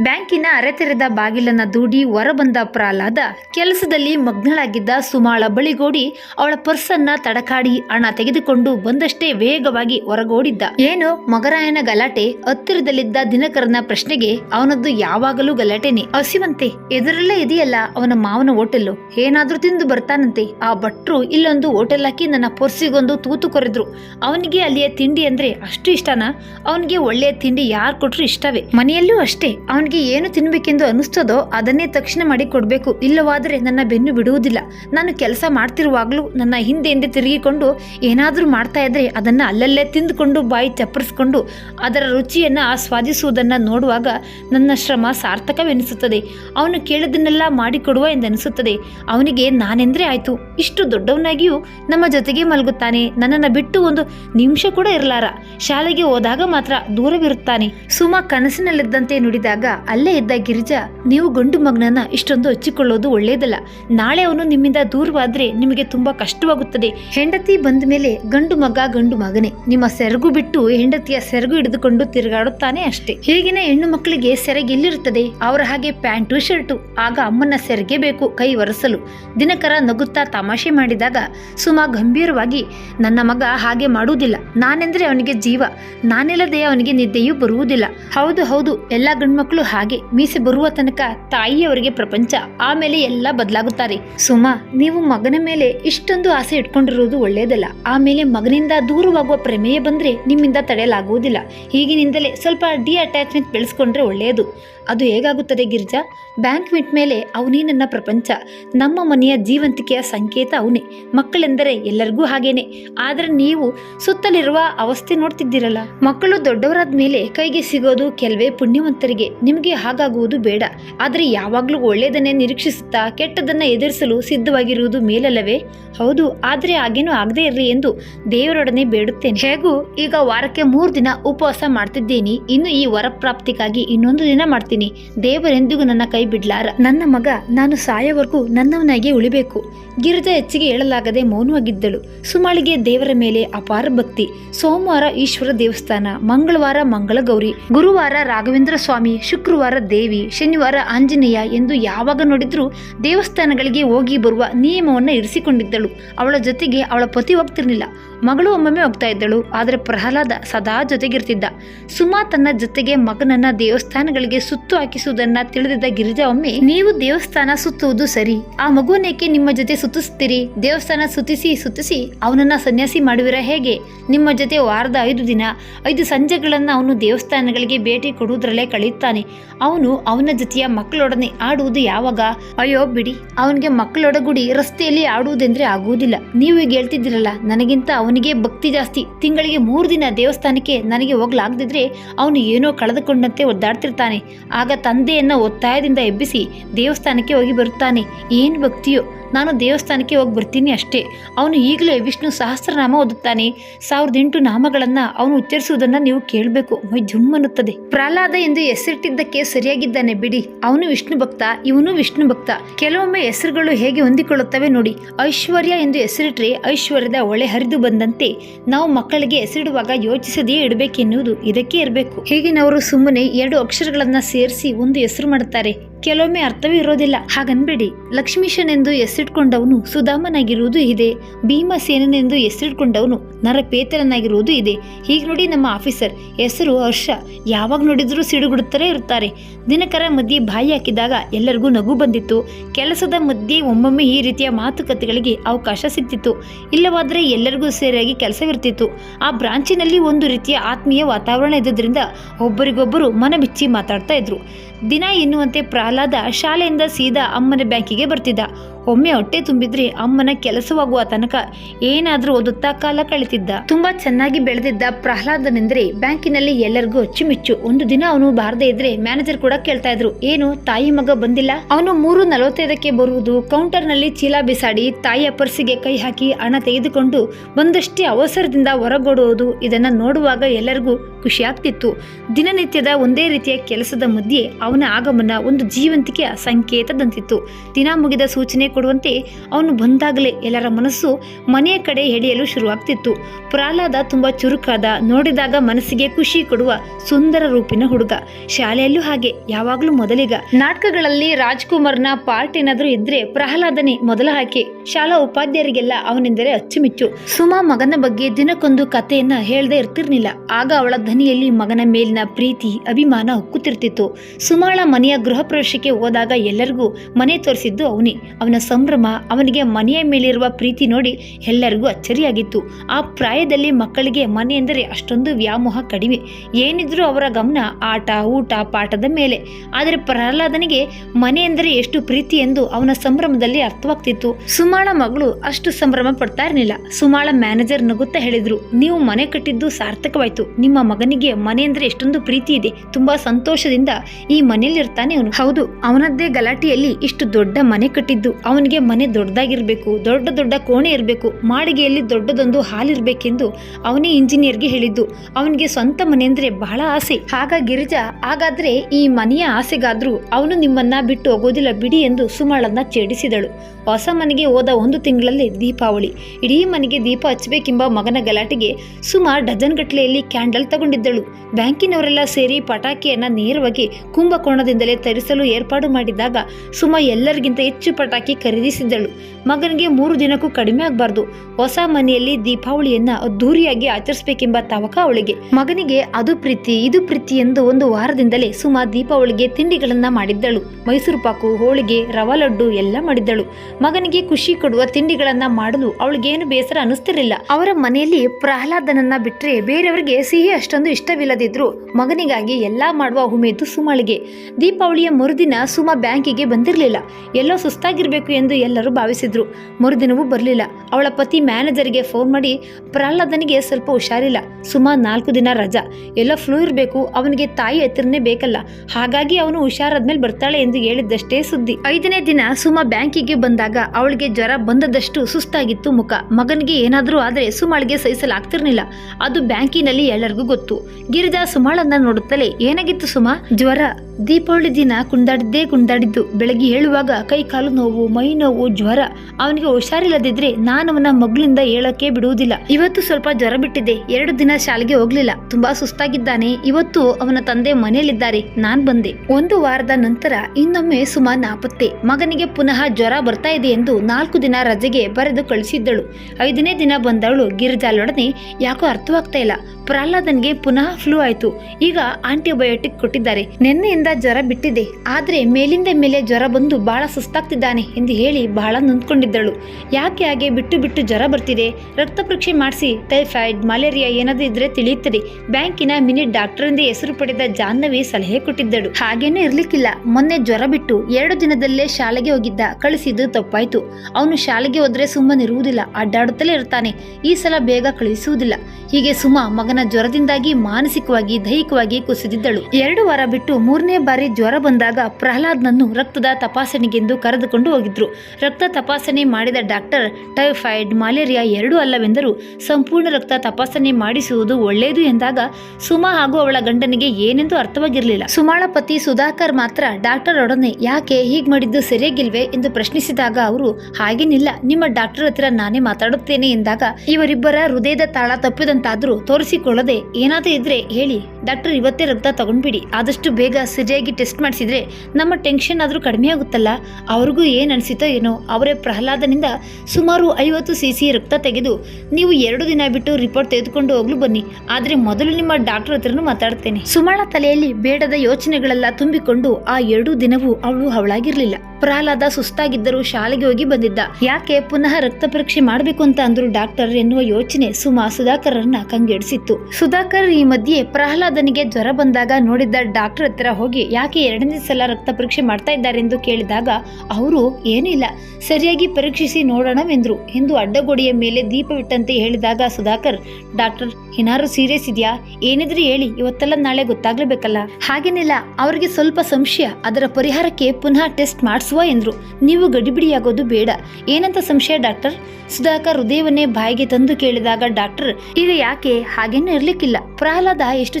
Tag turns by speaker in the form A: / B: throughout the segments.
A: ಬ್ಯಾಂಕಿನ ಅರೆತೆರೆದ ಬಾಗಿಲನ್ನ ದೂಡಿ ಹೊರಬಂದ ಪ್ರಹ್ಲಾದ ಕೆಲಸದಲ್ಲಿ ಮಗ್ನಳಾಗಿದ್ದ ಸುಮಾಳ ಬಳಿಗೋಡಿ ಅವಳ ಪರ್ಸನ್ನ ತಡಕಾಡಿ ಹಣ ತೆಗೆದುಕೊಂಡು ಬಂದಷ್ಟೇ ವೇಗವಾಗಿ ಹೊರಗೋಡಿದ್ದ. ಏನು, ಮಗರಾಯನ ಗಲಾಟೆ? ಹತ್ತಿರದಲ್ಲಿದ್ದ ದಿನಕರನ ಪ್ರಶ್ನೆಗೆ ಅವನದ್ದು ಯಾವಾಗಲೂ ಗಲಾಟೆನೆ. ಹಸಿವಂತೆ, ಎದುರಲ್ಲೇ ಇದೆಯಲ್ಲ ಅವನ ಮಾವನ ಹೋಟೆಲ್ಲು? ಏನಾದ್ರೂ ತಿಂದು ಬರ್ತಾನಂತೆ. ಆ ಭಟ್ರು ಇಲ್ಲೊಂದು ಹೋಟೆಲ್ ಹಾಕಿ ನನ್ನ ಪರ್ಸಿಗೊಂದು ತೂತು ಕೊರೆದ್ರು. ಅವನಿಗೆ ಅಲ್ಲಿಯ ತಿಂಡಿ ಅಂದ್ರೆ ಅಷ್ಟು ಇಷ್ಟನಾ? ಅವನಿಗೆ ಒಳ್ಳೆಯ ತಿಂಡಿ ಯಾರು ಕೊಟ್ರು ಇಷ್ಟವೇ. ಮನೆಯಲ್ಲೂ ಅಷ್ಟೇ. ಅವನಿಗೆ ಏನು ತಿನ್ಬೇಕೆಂದು ಅನಿಸ್ತದೋ ಅದನ್ನೇ ತಕ್ಷಣ ಮಾಡಿ ಕೊಡಬೇಕು. ಇಲ್ಲವಾದರೆ ನನ್ನ ಬೆನ್ನು ಬಿಡುವುದಿಲ್ಲ. ನಾನು ಕೆಲಸ ಮಾಡ್ತಿರುವಾಗಲೂ ನನ್ನ ಹಿಂದೆ ತಿರುಗಿಕೊಂಡು ಏನಾದರೂ ಮಾಡ್ತಾ ಇದ್ದರೆ ಅದನ್ನು ಅಲ್ಲಲ್ಲೇ ತಿಂದುಕೊಂಡು ಬಾಯಿ ಚಪ್ಪರಿಸ್ಕೊಂಡು ಅದರ ರುಚಿಯನ್ನು ಆಸ್ವಾದಿಸುವುದನ್ನು ನೋಡುವಾಗ ನನ್ನ ಶ್ರಮ ಸಾರ್ಥಕವೆನಿಸುತ್ತದೆ. ಅವನು ಕೇಳಿದ್ದನ್ನೆಲ್ಲ ಮಾಡಿಕೊಡುವ ಎಂದನಿಸುತ್ತದೆ. ಅವನಿಗೆ ನಾನೆಂದ್ರೆ ಆಯಿತು. ಇಷ್ಟು ದೊಡ್ಡವನಾಗಿಯೂ ನಮ್ಮ ಜೊತೆಗೆ ಮಲಗುತ್ತಾನೆ. ನನ್ನನ್ನು ಬಿಟ್ಟು ಒಂದು ನಿಮಿಷ ಕೂಡ ಇರಲಾರ. ಶಾಲೆಗೆ ಹೋದಾಗ ಮಾತ್ರ ದೂರವಿರುತ್ತಾನೆ. ಸುಮ ಕನಸಿನಲ್ಲಿದ್ದಂತೆ ನುಡಿದಾಗ ಅಲ್ಲೇ ಇದ್ದ ಗಿರಿಜಾ, ನೀವು ಗಂಡು ಮಗನನ್ನ ಇಷ್ಟೊಂದು ಹಚ್ಚಿಕೊಳ್ಳೋದು ಒಳ್ಳೆಯದಲ್ಲ ನಾಳೆ ಅವನು ನಿಮ್ಮಿಂದ ದೂರವಾದ್ರೆ ನಿಮಗೆ ತುಂಬಾ ಕಷ್ಟವಾಗುತ್ತದೆ. ಹೆಂಡತಿ ಬಂದ ಮೇಲೆ ಗಂಡು ಮಗ ಗಂಡು ಮಗನೇ. ನಿಮ್ಮ ಸೆರಗು ಬಿಟ್ಟು ಹೆಂಡತಿಯ ಸೆರಗು ಹಿಡಿದುಕೊಂಡು ತಿರುಗಾಡುತ್ತಾನೆ ಅಷ್ಟೇ. ಈಗಿನ ಹೆಣ್ಣು ಮಕ್ಕಳಿಗೆ ಸೆರಗೆ ಎಲ್ಲಿರುತ್ತದೆ? ಅವರ ಹಾಗೆ ಪ್ಯಾಂಟು, ಶರ್ಟು. ಆಗ ಅಮ್ಮನ ಸೆರಗೆ ಬೇಕು, ಕೈ ಒರೆಸಲು. ದಿನಕರ ನಗುತ್ತಾ ತಮಾಷೆ ಮಾಡಿದಾಗ ಸುಮಾ ಗಂಭೀರವಾಗಿ, ನನ್ನ ಮಗ ಹಾಗೆ ಮಾಡುವುದಿಲ್ಲ. ನಾನೆಂದ್ರೆ ಅವನಿಗೆ ಜೀವ. ನಾನಿಲ್ಲದೆ ಅವನಿಗೆ ನಿದ್ದೆಯೂ ಬರುವುದಿಲ್ಲ. ಹೌದು ಹೌದು. ಎಲ್ಲ ಗಂಡ್ಮಕ್ಳು ಹಾಗೆ ಮೀಸೆ ಬರುವ ತನಕ ತಾಯಿಯವರಿಗೆ ಪ್ರಪಂಚ ಆಮೇಲೆ ಎಲ್ಲ ಬದಲಾಗುತ್ತಾರೆ. ಸುಮಾ, ನೀವು ಮಗನ ಮೇಲೆ ಇಷ್ಟೊಂದು ಆಸೆ ಇಟ್ಕೊಂಡಿರುವುದು ಒಳ್ಳೆಯದಲ್ಲ. ಆಮೇಲೆ ಮಗನಿಂದ ದೂರವಾಗುವ ಪ್ರಮೇಯ ಬಂದ್ರೆ ನಿಮ್ಮಿಂದ ತಡೆಯಲಾಗುವುದಿಲ್ಲ. ಈಗಿನಿಂದಲೇ ಸ್ವಲ್ಪ ಡಿ ಅಟ್ಯಾಚ್ಮೆಂಟ್ ಬೆಳೆಸ್ಕೊಂಡ್ರೆ ಒಳ್ಳೆಯದು. ಅದು ಹೇಗಾಗುತ್ತದೆ ಗಿರಿಜಾ? ಬ್ಯಾಂಕ್ ಮಿಟ್ ಮೇಲೆ ಅವನೇ ನನ್ನ ಪ್ರಪಂಚ. ನಮ್ಮ ಮನೆಯ ಜೀವಂತಿಕೆಯ ಸಂಕೇತ ಅವನೇ. ಮಕ್ಕಳೆಂದರೆ ಎಲ್ಲರಿಗೂ ಹಾಗೇನೆ. ಆದರೆ ನೀವು ಸುತ್ತಲಿರುವ ಅವಸ್ಥೆ ನೋಡ್ತಿದ್ದೀರಲ್ಲ. ಮಕ್ಕಳು ದೊಡ್ಡವರಾದ ಮೇಲೆ ಕೈಗೆ ಸಿಗೋದು ಕೆಲವೇ ಪುಣ್ಯವಂತರಿಗೆ. ನಿಮಗೆ ಹಾಗಾಗುವುದು ಬೇಡ. ಆದರೆ ಯಾವಾಗಲೂ ಒಳ್ಳೆಯದನ್ನೇ ನಿರೀಕ್ಷಿಸುತ್ತಾ ಕೆಟ್ಟದನ್ನು ಎದುರಿಸಲು ಸಿದ್ಧವಾಗಿರುವುದು ಮೇಲಲ್ಲವೇ? ಹೌದು, ಆದರೆ ಹಾಗೇನೂ ಆಗದೇ ಇರಲಿ ಎಂದು ದೇವರೊಡನೆ ಬೇಡುತ್ತೇನೆ. ಹೇಗೂ, ಈಗ ವಾರಕ್ಕೆ ಮೂರು ದಿನ ಉಪವಾಸ ಮಾಡ್ತಿದ್ದೇನೆ. ಇನ್ನು ಈ ವರ ಪ್ರಾಪ್ತಿಗಾಗಿ ಇನ್ನೊಂದು ದಿನ ಮಾಡ್ತೀನಿ. ದೇವರೆಂದಿಗೂ ನನ್ನ ಕೈ ಬಿಡ್ಲಾರ. ನನ್ನ ಮಗ, ನಾನು ಸಾಯವರೆಗೂ ನನ್ನವನಾಗಿ ಉಳಿಬೇಕು. ಗಿರಿಜ ಹೆಚ್ಚಿಗೆ ಹೇಳಲಾಗದೆ ಮೌನವಾಗಿದ್ದಳು. ಸುಮಾಳಿಗೆ ದೇವರ ಮೇಲೆ ಅಪಾರ ಭಕ್ತಿ. ಸೋಮವಾರ ಈಶ್ವರ ದೇವಸ್ಥಾನ, ಮಂಗಳವಾರ ಮಂಗಳಗೌರಿ, ಗುರುವಾರ ರಾಘವೇಂದ್ರ ಸ್ವಾಮಿ ಶುಕ್ರವಾರ ದೇವಿ, ಶನಿವಾರ ಆಂಜನೇಯ ಎಂದು ಯಾವಾಗ ನೋಡಿದ್ರೂ ದೇವಸ್ಥಾನಗಳಿಗೆ ಹೋಗಿ ಬರುವ ನಿಯಮವನ್ನು ಇರಿಸಿಕೊಂಡಿದ್ದಳು. ಅವಳ ಜೊತೆಗೆ ಅವಳ ಪತಿ ಹೋಗ್ತಿರ್ಲಿಲ್ಲ ಮಗಳು ಒಮ್ಮೊಮ್ಮೆ ಹೋಗ್ತಾ ಇದ್ದಳು, ಆದರೆ ಪ್ರಹ್ಲಾದ ಸದಾ ಜೊತೆಗಿರ್ತಿದ್ದ. ಸುಮಾ ತನ್ನ ಜೊತೆಗೆ ಮಗನನ್ನ ದೇವಸ್ಥಾನಗಳಿಗೆ ಸುತ್ತು ಹಾಕಿಸುವುದನ್ನ ತಿಳಿದಿದ್ದ ಗಿರಿಜಾ ಒಮ್ಮೆ, ನೀವು ದೇವಸ್ಥಾನ ಸುತ್ತುವುದು ಸರಿ, ಆ ಮಗುವನ್ನೇಕೆ ನಿಮ್ಮ ಜೊತೆ ಸುತ್ತಿಸ್ತೀರಿ? ದೇವಸ್ಥಾನ ಸುತ್ತಿಸಿ ಸುತ್ತಿಸಿ ಅವನನ್ನ ಸನ್ಯಾಸಿ ಮಾಡುವಿರ ಹೇಗೆ? ನಿಮ್ಮ ಜೊತೆ ವಾರದ ಐದು ದಿನ, ಐದು ಸಂಜೆಗಳನ್ನ ಅವನು ದೇವಸ್ಥಾನಗಳಿಗೆ ಭೇಟಿ ಕೊಡುವುದರಲ್ಲೇ ಕಳೆಯುತ್ತಾನೆ. ಅವನು ಅವನ ಜೊತೆಯ ಮಕ್ಕಳೊಡನೆ ಆಡುವುದು ಯಾವಾಗ? ಅಯ್ಯೋ, ಬಿಡಿ. ಅವನಿಗೆ ಮಕ್ಕಳೊಡಗುಡಿ ರಸ್ತೆಯಲ್ಲಿ ಆಡುವುದೆಂದ್ರೆ ಆಗುವುದಿಲ್ಲ. ನೀವು ಈಗ ಹೇಳ್ತಿದ್ದೀರಲ್ಲ, ನನಗಿಂತ ಅವನಿಗೆ ಭಕ್ತಿ ಜಾಸ್ತಿ. ತಿಂಗಳಿಗೆ ಮೂರು ದಿನ ದೇವಸ್ಥಾನಕ್ಕೆ ನನಗೆ ಹೋಗ್ಲಾಗದಿದ್ರೆ ಅವನು ಏನೋ ಕಳೆದುಕೊಂಡಂತೆ ಒದ್ದಾಡ್ತಿರ್ತಾನೆ. ಆಗ ತಂದೆಯನ್ನು ಒತ್ತಾಯದಿಂದ ಎಬ್ಬಿಸಿ ದೇವಸ್ಥಾನಕ್ಕೆ ಹೋಗಿ ಬರುತ್ತಾನೆ. ಏನು ಭಕ್ತಿಯೋ? ನಾನು ದೇವಸ್ಥಾನಕ್ಕೆ ಹೋಗಿ ಬರ್ತೀನಿ ಅಷ್ಟೇ. ಅವನು ಈಗಲೇ ವಿಷ್ಣು ಸಹಸ್ರನಾಮ ಓದುತ್ತಾನೆ. ಸಾವಿರದ ಎಂಟು ನಾಮಗಳನ್ನು ಅವನು ಉಚ್ಚರಿಸುವುದನ್ನು ನೀವು ಕೇಳಬೇಕು. ಮೈ ಜುಮ್ಮನ್ನುತ್ತದೆ ಪ್ರಹ್ಲಾದ ಎಂದು ಹೆಸರಿಟ್ಟಿದ್ದಕ್ಕೆ ಸರಿಯಾಗಿದ್ದಾನೆ ಬಿಡಿ. ಅವನು ವಿಷ್ಣು ಭಕ್ತ, ಇವನು ವಿಷ್ಣು ಭಕ್ತ. ಕೆಲವೊಮ್ಮೆ ಹೆಸರುಗಳು ಹೇಗೆ ಹೊಂದಿಕೊಳ್ಳುತ್ತವೆ ನೋಡಿ. ಐಶ್ವರ್ಯ ಎಂದು ಹೆಸರಿಟ್ರೆ ಐಶ್ವರ್ಯದ ಒಳೆ ಹರಿದು ಬಂದಂತೆ ನಾವು ಮಕ್ಕಳಿಗೆ ಹೆಸರಿಡುವಾಗ ಯೋಚಿಸದೆಯೇ ಇಡಬೇಕೆನ್ನುವುದು ಇದಕ್ಕೆ ಇರಬೇಕು. ಹೀಗಿನವರು ಸುಮ್ಮನೆ ಎರಡು ಅಕ್ಷರಗಳನ್ನು ಸೇರಿಸಿ ಒಂದು ಹೆಸರು ಮಾಡುತ್ತಾರೆ. ಕೆಲವೊಮ್ಮೆ ಅರ್ಥವೇ ಇರೋದಿಲ್ಲ. ಹಾಗನ್ಬೇಡಿ. ಲಕ್ಷ್ಮೀಶನ್ ಎಂದು ಹೆಸರಿಟ್ಕೊಂಡವನು ಸುಧಾಮನಾಗಿರುವುದು ಇದೆ. ಭೀಮಸೇನನೆಂದು ಹೆಸರಿಟ್ಕೊಂಡವನು ನರಪೇತರನಾಗಿರುವುದು ಇದೆ. ಹೀಗೆ ನೋಡಿ ನಮ್ಮ ಆಫೀಸರ್, ಹೆಸರು ಹರ್ಷ. ಯಾವಾಗ ನೋಡಿದರೂ ಸಿಡುಗುಡುತ್ತಲೇ ಇರ್ತಾರೆ. ದಿನಕರ ಮಧ್ಯೆ ಬಾಯಿ ಹಾಕಿದಾಗ ಎಲ್ಲರಿಗೂ ನಗು ಬಂದಿತ್ತು. ಕೆಲಸದ ಮಧ್ಯೆ ಒಮ್ಮೊಮ್ಮೆ ಈ ರೀತಿಯ ಮಾತುಕತೆಗಳಿಗೆ ಅವಕಾಶ ಸಿಗ್ತಿತ್ತು ಇಲ್ಲವಾದರೆ ಎಲ್ಲರಿಗೂ ಸೇರಿಯಾಗಿ ಕೆಲಸವಿರ್ತಿತ್ತು. ಆ ಬ್ರಾಂಚಿನಲ್ಲಿ ಒಂದು ರೀತಿಯ ಆತ್ಮೀಯ ವಾತಾವರಣ ಇದ್ದುದರಿಂದ ಒಬ್ಬರಿಗೊಬ್ಬರು ಮನ ಬಿಚ್ಚಿ ಮಾತಾಡ್ತಾ ಇದ್ರು. ದಿನ ಎನ್ನುವಂತೆ ಪ್ರಹ್ಲಾದ ಶಾಲೆಯಿಂದ ಸೀದಾ ಅಮ್ಮನ ಬ್ಯಾಂಕಿಗೆ ಬರ್ತಿದ್ದ. ಒಮ್ಮೆ ಹೊಟ್ಟೆ ತುಂಬಿದ್ರೆ ಅಮ್ಮನ ಕೆಲಸವಾಗುವ ತನಕ ಏನಾದರೂ ಓದುತ್ತಾ ಕಾಲ ಕಳೆತಿದ್ದ. ತುಂಬಾ ಚೆನ್ನಾಗಿ ಬೆಳೆದಿದ್ದ ಪ್ರಹ್ಲಾದನೆಂದರೆ ಬ್ಯಾಂಕಿನಲ್ಲಿ ಎಲ್ಲರಿಗೂ ಅಚ್ಚುಮೆಚ್ಚು. ಒಂದು ದಿನ ಅವನು ಬಾರದೇ ಇದ್ರೆ ಮ್ಯಾನೇಜರ್ ಕೂಡ ಕೇಳ್ತಾ ಇದ್ರು, ಏನು, ತಾಯಿ ಮಗ ಬಂದಿಲ್ಲ? ಅವನು ಮೂರು ನಲವತ್ತೈದಕ್ಕೆ ಬರುವುದು ಕೌಂಟರ್ನಲ್ಲಿ ಚೀಲ ಬಿಸಾಡಿ ತಾಯಿಯ ಪರ್ಸಿಗೆ ಕೈ ಹಾಕಿ ಹಣ ತೆಗೆದುಕೊಂಡು ಒಂದಷ್ಟೇ ಅವಸರದಿಂದ ಹೊರಗೊಡುವುದು ಇದನ್ನ ನೋಡುವಾಗ ಎಲ್ಲರಿಗೂ ಖುಷಿಯಾಗ್ತಿತ್ತು. ದಿನನಿತ್ಯದ ಒಂದೇ ರೀತಿಯ ಕೆಲಸದ ಮಧ್ಯೆ ಅವನ ಆಗಮನ ಒಂದು ಜೀವಂತಿಕೆಯ ಸಂಕೇತದಂತಿತ್ತು. ದಿನ ಮುಗಿದ ಸೂಚನೆ ಕೊಡುವಂತೆ ಅವನು ಬಂದಾಗಲೇ ಎಲ್ಲರ ಮನಸ್ಸು ಮನೆಯ ಕಡೆ ಎಳೆಯಲು ಶುರುವಾಗ್ತಿತ್ತು. ಪ್ರಹ್ಲಾದ ತುಂಬಾ ಚುರುಕಾದ, ನೋಡಿದಾಗ ಮನಸ್ಸಿಗೆ ಖುಷಿ ಕೊಡುವ ಸುಂದರ ರೂಪಿನ ಹುಡುಗ. ಶಾಲೆಯಲ್ಲೂ ಹಾಗೆ, ಯಾವಾಗಲೂ ಮೊದಲಿಗ. ನಾಟಕಗಳಲ್ಲಿ ರಾಜ್ಕುಮಾರ್ನ ಪಾರ್ಟ್ ಏನಾದರೂ ಇದ್ರೆ ಪ್ರಹ್ಲಾದನೇ ಮೊದಲ ಹಾಕಿ. ಶಾಲಾ ಉಪಾಧ್ಯಾಯರಿಗೆಲ್ಲ ಅವನೆಂದರೆ ಅಚ್ಚುಮೆಚ್ಚು. ಸುಮಾ ಮಗನ ಬಗ್ಗೆ ದಿನಕ್ಕೊಂದು ಕಥೆಯನ್ನ ಹೇಳದೆ ಇರ್ತಿರ್ಲಿಲ್ಲ. ಆಗ ಅವಳ ಧ್ವನಿಯಲ್ಲಿ ಮಗನ ಮೇಲಿನ ಪ್ರೀತಿ, ಅಭಿಮಾನ ಉಕ್ಕುತ್ತಿರ್ತಿತ್ತು. ಸುಮಾಳ ಮನೆಯ ಗೃಹ ಪ್ರವೇಶಕ್ಕೆ ಹೋದಾಗ ಎಲ್ಲರಿಗೂ ಮನೆ ತೋರಿಸಿದ್ದು ಅವನೇ. ಅವನ ಸಂಭ್ರಮ ಅವನಿಗೆ ಮನೆಯ ಮೇಲಿರುವ ಪ್ರೀತಿ ನೋಡಿ ಎಲ್ಲರಿಗೂ ಅಚ್ಚರಿಯಾಗಿತ್ತು. ಆ ಪ್ರಾಯದಲ್ಲಿ ಮಕ್ಕಳಿಗೆ ಮನೆ ಎಂದರೆ ಅಷ್ಟೊಂದು ವ್ಯಾಮೋಹ ಕಡಿಮೆ. ಏನಿದ್ರೂ ಅವರ ಗಮನ ಆಟ, ಊಟ, ಪಾಠದ ಮೇಲೆ. ಆದರೆ ಪ್ರಹ್ಲಾದನಿಗೆ ಮನೆ ಎಂದರೆ ಎಷ್ಟು ಪ್ರೀತಿ ಎಂದು ಅವನ ಸಂಭ್ರಮದಲ್ಲಿ ಅರ್ಥವಾಗ್ತಿತ್ತು. ಸುಮಾಳ ಮಗಳು ಅಷ್ಟು ಸಂಭ್ರಮ ಪಡ್ತಾ ಇರಲಿಲ್ಲ ಸುಮಾಳ ಮ್ಯಾನೇಜರ್ ನಗುತ್ತಾ ಹೇಳಿದ್ರು, ನೀವು ಮನೆ ಕಟ್ಟಿದ್ದು ಸಾರ್ಥಕವಾಯ್ತು. ನಿಮ್ಮ ಮಗನಿಗೆ ಮನೆ ಅಂದರೆ ಎಷ್ಟೊಂದು ಪ್ರೀತಿ ಇದೆ. ತುಂಬಾ ಸಂತೋಷದಿಂದ ಈ ಮನೆಯಲ್ಲಿರ್ತಾನೆ ಅವನು. ಹೌದು, ಅವನದ್ದೇ ಗಲಾಟೆಯಲ್ಲಿ ಇಷ್ಟು ದೊಡ್ಡ ಮನೆ ಕಟ್ಟಿದ್ದು. ಅವನಿಗೆ ಮನೆ ದೊಡ್ಡದಾಗಿರಬೇಕು, ದೊಡ್ಡ ದೊಡ್ಡ ಕೋಣೆ ಇರಬೇಕು ಮಾಡಿಗೆಯಲ್ಲಿ ದೊಡ್ಡದೊಂದು ಹಾಲಿರಬೇಕೆಂದು ಅವನೇ ಇಂಜಿನಿಯರ್ಗೆ ಹೇಳಿದ್ದು. ಅವನಿಗೆ ಸ್ವಂತ ಮನೆ ಅಂದರೆ ಬಹಳ ಆಸೆ. ಆಗ ಗಿರಿಜಾ, ಹಾಗಾದರೆ ಈ ಮನೆಯ ಆಸೆಗಾದರೂ ಅವನು ನಿಮ್ಮನ್ನ ಬಿಟ್ಟು ಹೋಗೋದಿಲ್ಲ ಬಿಡಿ ಎಂದು ಸುಮಾಳನ್ನ ಛೇಡಿಸಿದಳು. ಹೊಸ ಮನೆಗೆ ಹೋದ ಒಂದು ತಿಂಗಳಲ್ಲಿ ದೀಪಾವಳಿ. ಇಡೀ ಮನೆಗೆ ದೀಪ ಹಚ್ಚಬೇಕೆಂಬ ಮಗನ ಗಲಾಟೆಗೆ ಸುಮಾ ಡಜನ್ ಗಟ್ಟಲೆಯಲ್ಲಿ ಕ್ಯಾಂಡಲ್ ತಗೊಂಡಿದ್ದಳು. ಬ್ಯಾಂಕಿನವರೆಲ್ಲ ಸೇರಿ ಪಟಾಕಿಯನ್ನು ನೇರವಾಗಿ ಕುಂಭಕೋಣದಿಂದಲೇ ತರಿಸಲು ಏರ್ಪಾಡು ಮಾಡಿದಾಗ ಸುಮ ಎಲ್ಲರಿಗಿಂತ ಹೆಚ್ಚು ಪಟಾಕಿ ಖರೀದಿಸಿದ್ದಳು. ಮಗನಿಗೆ ಮೂರು ದಿನಕ್ಕೂ ಕಡಿಮೆ ಆಗಬಾರ್ದು. ಹೊಸ ಮನೆಯಲ್ಲಿ ದೀಪಾವಳಿಯನ್ನ ಅದ್ದೂರಿಯಾಗಿ ಆಚರಿಸಬೇಕೆಂಬ ತವಕ ಅವಳಿಗೆ. ಮಗನಿಗೆ ಅದು ಪ್ರೀತಿ, ಇದು ಪ್ರೀತಿ ಎಂದು ಒಂದು ವಾರದಿಂದಲೇ ಸುಮಾ ದೀಪಾವಳಿಗೆ ತಿಂಡಿಗಳನ್ನ ಮಾಡಿದ್ದಳು. ಮೈಸೂರು ಪಾಕು, ಹೋಳಿಗೆ, ರವಾ ಲಡ್ಡು ಎಲ್ಲ ಮಾಡಿದ್ದಳು. ಮಗನಿಗೆ ಖುಷಿ ಕೊಡುವ ತಿಂಡಿಗಳನ್ನ ಮಾಡಲು ಅವಳಿಗೇನು ಬೇಸರ ಅನಿಸ್ತಿರ್ಲಿಲ್ಲ ಅವರ ಮನೆಯಲ್ಲಿ ಪ್ರಹ್ಲಾದನನ್ನ ಬಿಟ್ರೆ ಬೇರೆಯವರಿಗೆ ಸಿಹಿ ಅಷ್ಟೊಂದು ಇಷ್ಟವಿಲ್ಲದಿದ್ರು ಮಗನಿಗಾಗಿ ಎಲ್ಲಾ ಮಾಡುವ ಉಮೇದು ಸುಮಳಿಗೆ. ದೀಪಾವಳಿಯ ಮರುದಿನ ಸುಮಾ ಬ್ಯಾಂಕಿಗೆ ಬಂದಿರಲಿಲ್ಲ. ಎಲ್ಲೋ ಸುಸ್ತಾಗಿರ್ಬೇಕು ಎಂದು ಎಲ್ಲರೂ ಭಾವಿಸಿದ್ರು. ಮರುದಿನವೂ ಬರಲಿಲ್ಲ. ಅವಳ ಪತಿ ಮ್ಯಾನೇಜರ್ಗೆ ಫೋನ್ ಮಾಡಿ, ಪ್ರಹ್ಲಾದನಿಗೆ ಸ್ವಲ್ಪ ಹುಷಾರಿಲ್ಲ. ಸುಮಾರು ನಾಲ್ಕು ದಿನ ರಜಾ. ಎಲ್ಲ ಫ್ಲೂ ಇರಬೇಕು. ಅವನಿಗೆ ತಾಯಿ ಹತ್ತಿರನೇ ಬೇಕಲ್ಲ. ಹಾಗಾಗಿ ಅವನು ಹುಷಾರಾದ್ಮೇಲೆ ಬರ್ತಾಳೆ ಎಂದು ಹೇಳಿದ್ದಷ್ಟೇ ಸುದ್ದಿ. ಐದನೇ ದಿನ ಸುಮಾ ಬ್ಯಾಂಕಿಗೆ ಬಂದಾಗ ಅವಳಿಗೆ ಜ್ವರ ಬಂದದಷ್ಟು ಸುಸ್ತಾಗಿತ್ತು ಮುಖ. ಮಗನಿಗೆ ಏನಾದರೂ ಆದರೆ ಸುಮಾಳಿಗೆ ಸಹಿಸಲಾಗ್ತಿರ್ಲಿಲ್ಲ. ಅದು ಬ್ಯಾಂಕಿನಲ್ಲಿ ಎಲ್ಲರಿಗೂ ಗೊತ್ತು. ಗಿರಿಜಾ ಸುಮಾಳನ್ನ ನೋಡುತ್ತಲೇ, ಏನಾಗಿತ್ತು ಸುಮಾ? ಜ್ವರ. ದೀಪಾವಳಿ ದಿನ ಕುಂದಾಡಿದ್ದೇ ಕುಂದಾಡಿದ್ದು. ಬೆಳಗ್ಗೆ ಹೇಳುವಾಗ ಕೈ ಕಾಲು ನೋವು, ಮೈ ನೋವು, ಜ್ವರ. ಅವನಿಗೆ ಹುಷಾರಿಲ್ಲದಿದ್ರೆ ನಾನು ಅವನ ಮಗಳಿಂದ ಹೇಳಕ್ಕೆ ಬಿಡುವುದಿಲ್ಲ. ಇವತ್ತು ಸ್ವಲ್ಪ ಜ್ವರ ಬಿಟ್ಟಿದೆ. ಎರಡು ದಿನ ಶಾಲೆಗೆ ಹೋಗ್ಲಿಲ್ಲ. ತುಂಬಾ ಸುಸ್ತಾಗಿದ್ದಾನೆ. ಇವತ್ತು ಅವನ ತಂದೆ ಮನೆಯಲ್ಲಿದ್ದಾರೆ. ನಾನ್ ಬಂದೆ. ಒಂದು ವಾರದ ನಂತರ ಇನ್ನೊಮ್ಮೆ ಸುಮಾ ನಾಪತ್ತೆ. ಮಗನಿಗೆ ಪುನಃ ಜ್ವರ ಬರ್ತಾ ಇದೆ ಎಂದು ನಾಲ್ಕು ದಿನ ರಜೆಗೆ ಬರೆದು ಕಳಿಸಿದ್ದಳು. ಐದನೇ ದಿನ ಬಂದವಳು ಗಿರಿಜಾಲೊಡನೆ ಯಾಕೋ ಅರ್ಥವಾಗ್ತಾ ಇಲ್ಲ. ಪ್ರಹ್ಲಾದನ್ಗೆ ಪುನಃ ಫ್ಲೂ ಆಯ್ತು. ಈಗ ಆಂಟಿಬಯೋಟಿಕ್ ಕೊಟ್ಟಿದ್ದಾರೆ. ನಿನ್ನೆಯಿಂದ ಜ್ವರ ಬಿಟ್ಟಿದೆ. ಆದರೆ ಮೇಲಿಂದ ಮೇಲೆ ಜ್ವರ ಬಂದು ಬಹಳ ಸುಸ್ತಾಗ್ತಿದ್ದಾನೆ ಎಂದು ಹೇಳಿ ಬಹಳ ನೊಂದ್ಕೊಂಡಿದ್ದಳು. ಯಾಕೆ ಹಾಗೆ ಬಿಟ್ಟು ಬಿಟ್ಟು ಜ್ವರ ಬರ್ತಿದೆ? ರಕ್ತ ಪರೀಕ್ಷೆ ಮಾಡಿಸಿ, ಟೈಫಾಯ್ಡ್, ಮಲೇರಿಯಾ ಏನಾದರೂ ಇದ್ರೆ ತಿಳಿಯುತ್ತದೆ. ಬ್ಯಾಂಕಿನ ಮಿನಿ ಡಾಕ್ಟರ್ ಎಂದೇ ಹೆಸರು ಪಡೆದ ಜಾಹ್ನವಿ ಸಲಹೆ ಕೊಟ್ಟಿದ್ದಳು. ಹಾಗೇನೂ ಇರ್ಲಿಕ್ಕಿಲ್ಲ. ಮೊನ್ನೆ ಜ್ವರ ಬಿಟ್ಟು ಎರಡು ದಿನದಲ್ಲೇ ಶಾಲೆಗೆ ಹೋಗಿದ್ದ ಕಳಿಸಿದ್ದು ತಪ್ಪಾಯ್ತು. ಅವನು ಶಾಲೆಗೆ ಹೋದ್ರೆ ಸುಮ್ಮನಿರುವುದಿಲ್ಲ ಅಡ್ಡಾಡುತ್ತಲೇ ಇರ್ತಾನೆ. ಈ ಸಲ ಬೇಗ ಕಳುಹಿಸುವುದಿಲ್ಲ. ಹೀಗೆ ಸುಮಾ ಮಗನ ಜ್ವರದಿಂದಾಗಿ ಮಾನಸಿಕವಾಗಿ ದೈಹಿಕವಾಗಿ ಕುಸಿದಿದ್ದಳು. ಎರಡು ವಾರ ಬಿಟ್ಟು ಮೂರನೇ ಬಾರಿ ಜ್ವರ ಬಂದಾಗ ಪ್ರಹ್ಲಾದ್ನನ್ನು ರಕ್ತದ ತಪಾಸಣೆಗೆಂದು ಕರೆದುಕೊಂಡು ಹೋಗಿದ್ರು. ರಕ್ತ ತಪಾಸಣೆ ಮಾಡಿದ ಡಾಕ್ಟರ್, ಟೈಫಾಯ್ಡ್ ಮಲೇರಿಯಾ ಎರಡೂ ಅಲ್ಲವೆಂದರೂ ಸಂಪೂರ್ಣ ರಕ್ತ ತಪಾಸಣೆ ಮಾಡಿಸುವುದು ಒಳ್ಳೆಯದು ಎಂದಾಗ ಸುಮಾ ಹಾಗೂ ಅವಳ ಗಂಡನಿಗೆ ಏನೆಂದು ಅರ್ಥವಾಗಿರಲಿಲ್ಲ. ಸುಮಾಳ ಪತಿ ಸುಧಾಕರ್ ಮಾತ್ರ ಡಾಕ್ಟರ್ ಒಡನೆ ಯಾಕೆ ಹೀಗೆ ಮಾಡಿದ್ದು ಸರಿಯಾಗಿಲ್ವೇ ಎಂದು ಪ್ರಶ್ನಿಸಿದಾಗ ಅವರು ಹಾಗೇನಿಲ್ಲ ನಿಮ್ಮ ಡಾಕ್ಟರ್ ಹತ್ರ ನಾನೇ ಮಾತಾಡುತ್ತೇನೆ ಎಂದಾಗ, ಇವರಿಬ್ಬರ ಹೃದಯದ ತಾಳ ತಪ್ಪಿದಂತಾದರೂ ತೋರಿಸಿಕೊಳ್ಳದೆ ಏನಾದರೂ ಇದ್ರೆ ಹೇಳಿ. ಡಾಕ್ಟರ್ ಇವತ್ತೇ ರಕ್ತ ತಗೊಂಡ್ಬಿಡಿ. ಆದಷ್ಟು ಬೇಗ ಸರಿಯಾಗಿ ಟೆಸ್ಟ್ ಮಾಡಿಸಿದ್ರೆ ನಮ್ಮ ಟೆನ್ಷನ್ ಆದರೂ ಕಡಿಮೆ ಆಗುತ್ತಲ್ಲ? ಅವ್ರಿಗೂ ಏನು ಅನಿಸಿತೋ ಏನೋ, ಅವರೇ ಪ್ರಹ್ಲಾದನಿಂದ ಸುಮಾರು ಐವತ್ತು ಸಿ ಸಿ ರಕ್ತ ತೆಗೆದು ನೀವು ಎರಡು ದಿನ ಬಿಟ್ಟು ರಿಪೋರ್ಟ್ ತೆಗೆದುಕೊಂಡು ಹೋಗ್ಲು ಬನ್ನಿ. ಆದರೆ ಮೊದಲು ನಿಮ್ಮ ಡಾಕ್ಟರ್ ಹತ್ರನೂ ಮಾತಾಡ್ತೇನೆ. ಸುಮಾಳ ತಲೆಯಲ್ಲಿ ಬೇಡದ ಯೋಚನೆಗಳೆಲ್ಲ ತುಂಬಿಕೊಂಡು ಆ ಎರಡು ದಿನವೂ ಅವಳು ಅವಳಾಗಿರಲಿಲ್ಲ. ಪ್ರಹ್ಲಾದ ಸುಸ್ತಾಗಿದ್ದರೂ ಶಾಲೆಗೆ ಹೋಗಿ ಬಂದಿದ್ದ. ಯಾಕೆ ಪುನಃ ರಕ್ತ ಪರೀಕ್ಷೆ ಮಾಡಬೇಕು ಅಂತ ಅಂದ್ರು ಡಾಕ್ಟರ್ ಎನ್ನುವ ಯೋಚನೆ ಸುಮಾ ಸುಧಾಕರ್ ಕಂಗೆಡಿಸಿತ್ತು. ಸುಧಾಕರ್ ಈ ಮಧ್ಯೆ ಪ್ರಹ್ಲಾದನಿಗೆ ಜ್ವರ ಬಂದಾಗ ನೋಡಿದ್ದ ಡಾಕ್ಟರ್ ಹತ್ರ ಹೋಗಿ, ಯಾಕೆ ಎರಡನೇ ಸಲ ರಕ್ತ ಪರೀಕ್ಷೆ ಮಾಡ್ತಾ ಇದ್ದಾರೆ ಎಂದು ಕೇಳಿದಾಗ, ಅವರು ಏನಿಲ್ಲ ಸರಿಯಾಗಿ ಪರೀಕ್ಷಿಸಿ ನೋಡೋಣವೆಂದ್ರು. ಎಂದು ಅಡ್ಡಗೋಡೆಯ ಮೇಲೆ ದೀಪವಿಟ್ಟಂತೆ ಹೇಳಿದಾಗ, ಸುಧಾಕರ್, ಡಾಕ್ಟರ್ ಏನಾರು ಸೀರಿಯಸ್ ಇದೆಯಾ? ಏನಿದ್ರೆ ಹೇಳಿ. ಇವತ್ತೆಲ್ಲ ನಾಳೆ ಗೊತ್ತಾಗ್ಲೇಬೇಕಲ್ಲ? ಹಾಗೇನಿಲ್ಲ. ಅವರಿಗೆ ಸ್ವಲ್ಪ ಸಂಶಯ. ಅದರ ಪರಿಹಾರಕ್ಕೆ ಪುನಃ ಟೆಸ್ಟ್ ಮಾಡಿಸುವ ಎಂದ್ರು. ನೀವು ಗಡಿಬಿಡಿಯಾಗೋದು ಬೇಡ. ಏನಂತ ಸಂಶಯ, ಡಾಕ್ಟರ್? ಸುಧಾಕರ್ ಹೃದಯವನ್ನೇ ಬಾಯಿಗೆ ತಂದು ಕೇಳಿದಾಗ, ಡಾಕ್ಟರ್, ಈಗ ಯಾಕೆ? ಹಾಗೇನೂ ಇರ್ಲಿಕ್ಕಿಲ್ಲ. ಪ್ರಹ್ಲಾದ ಎಷ್ಟು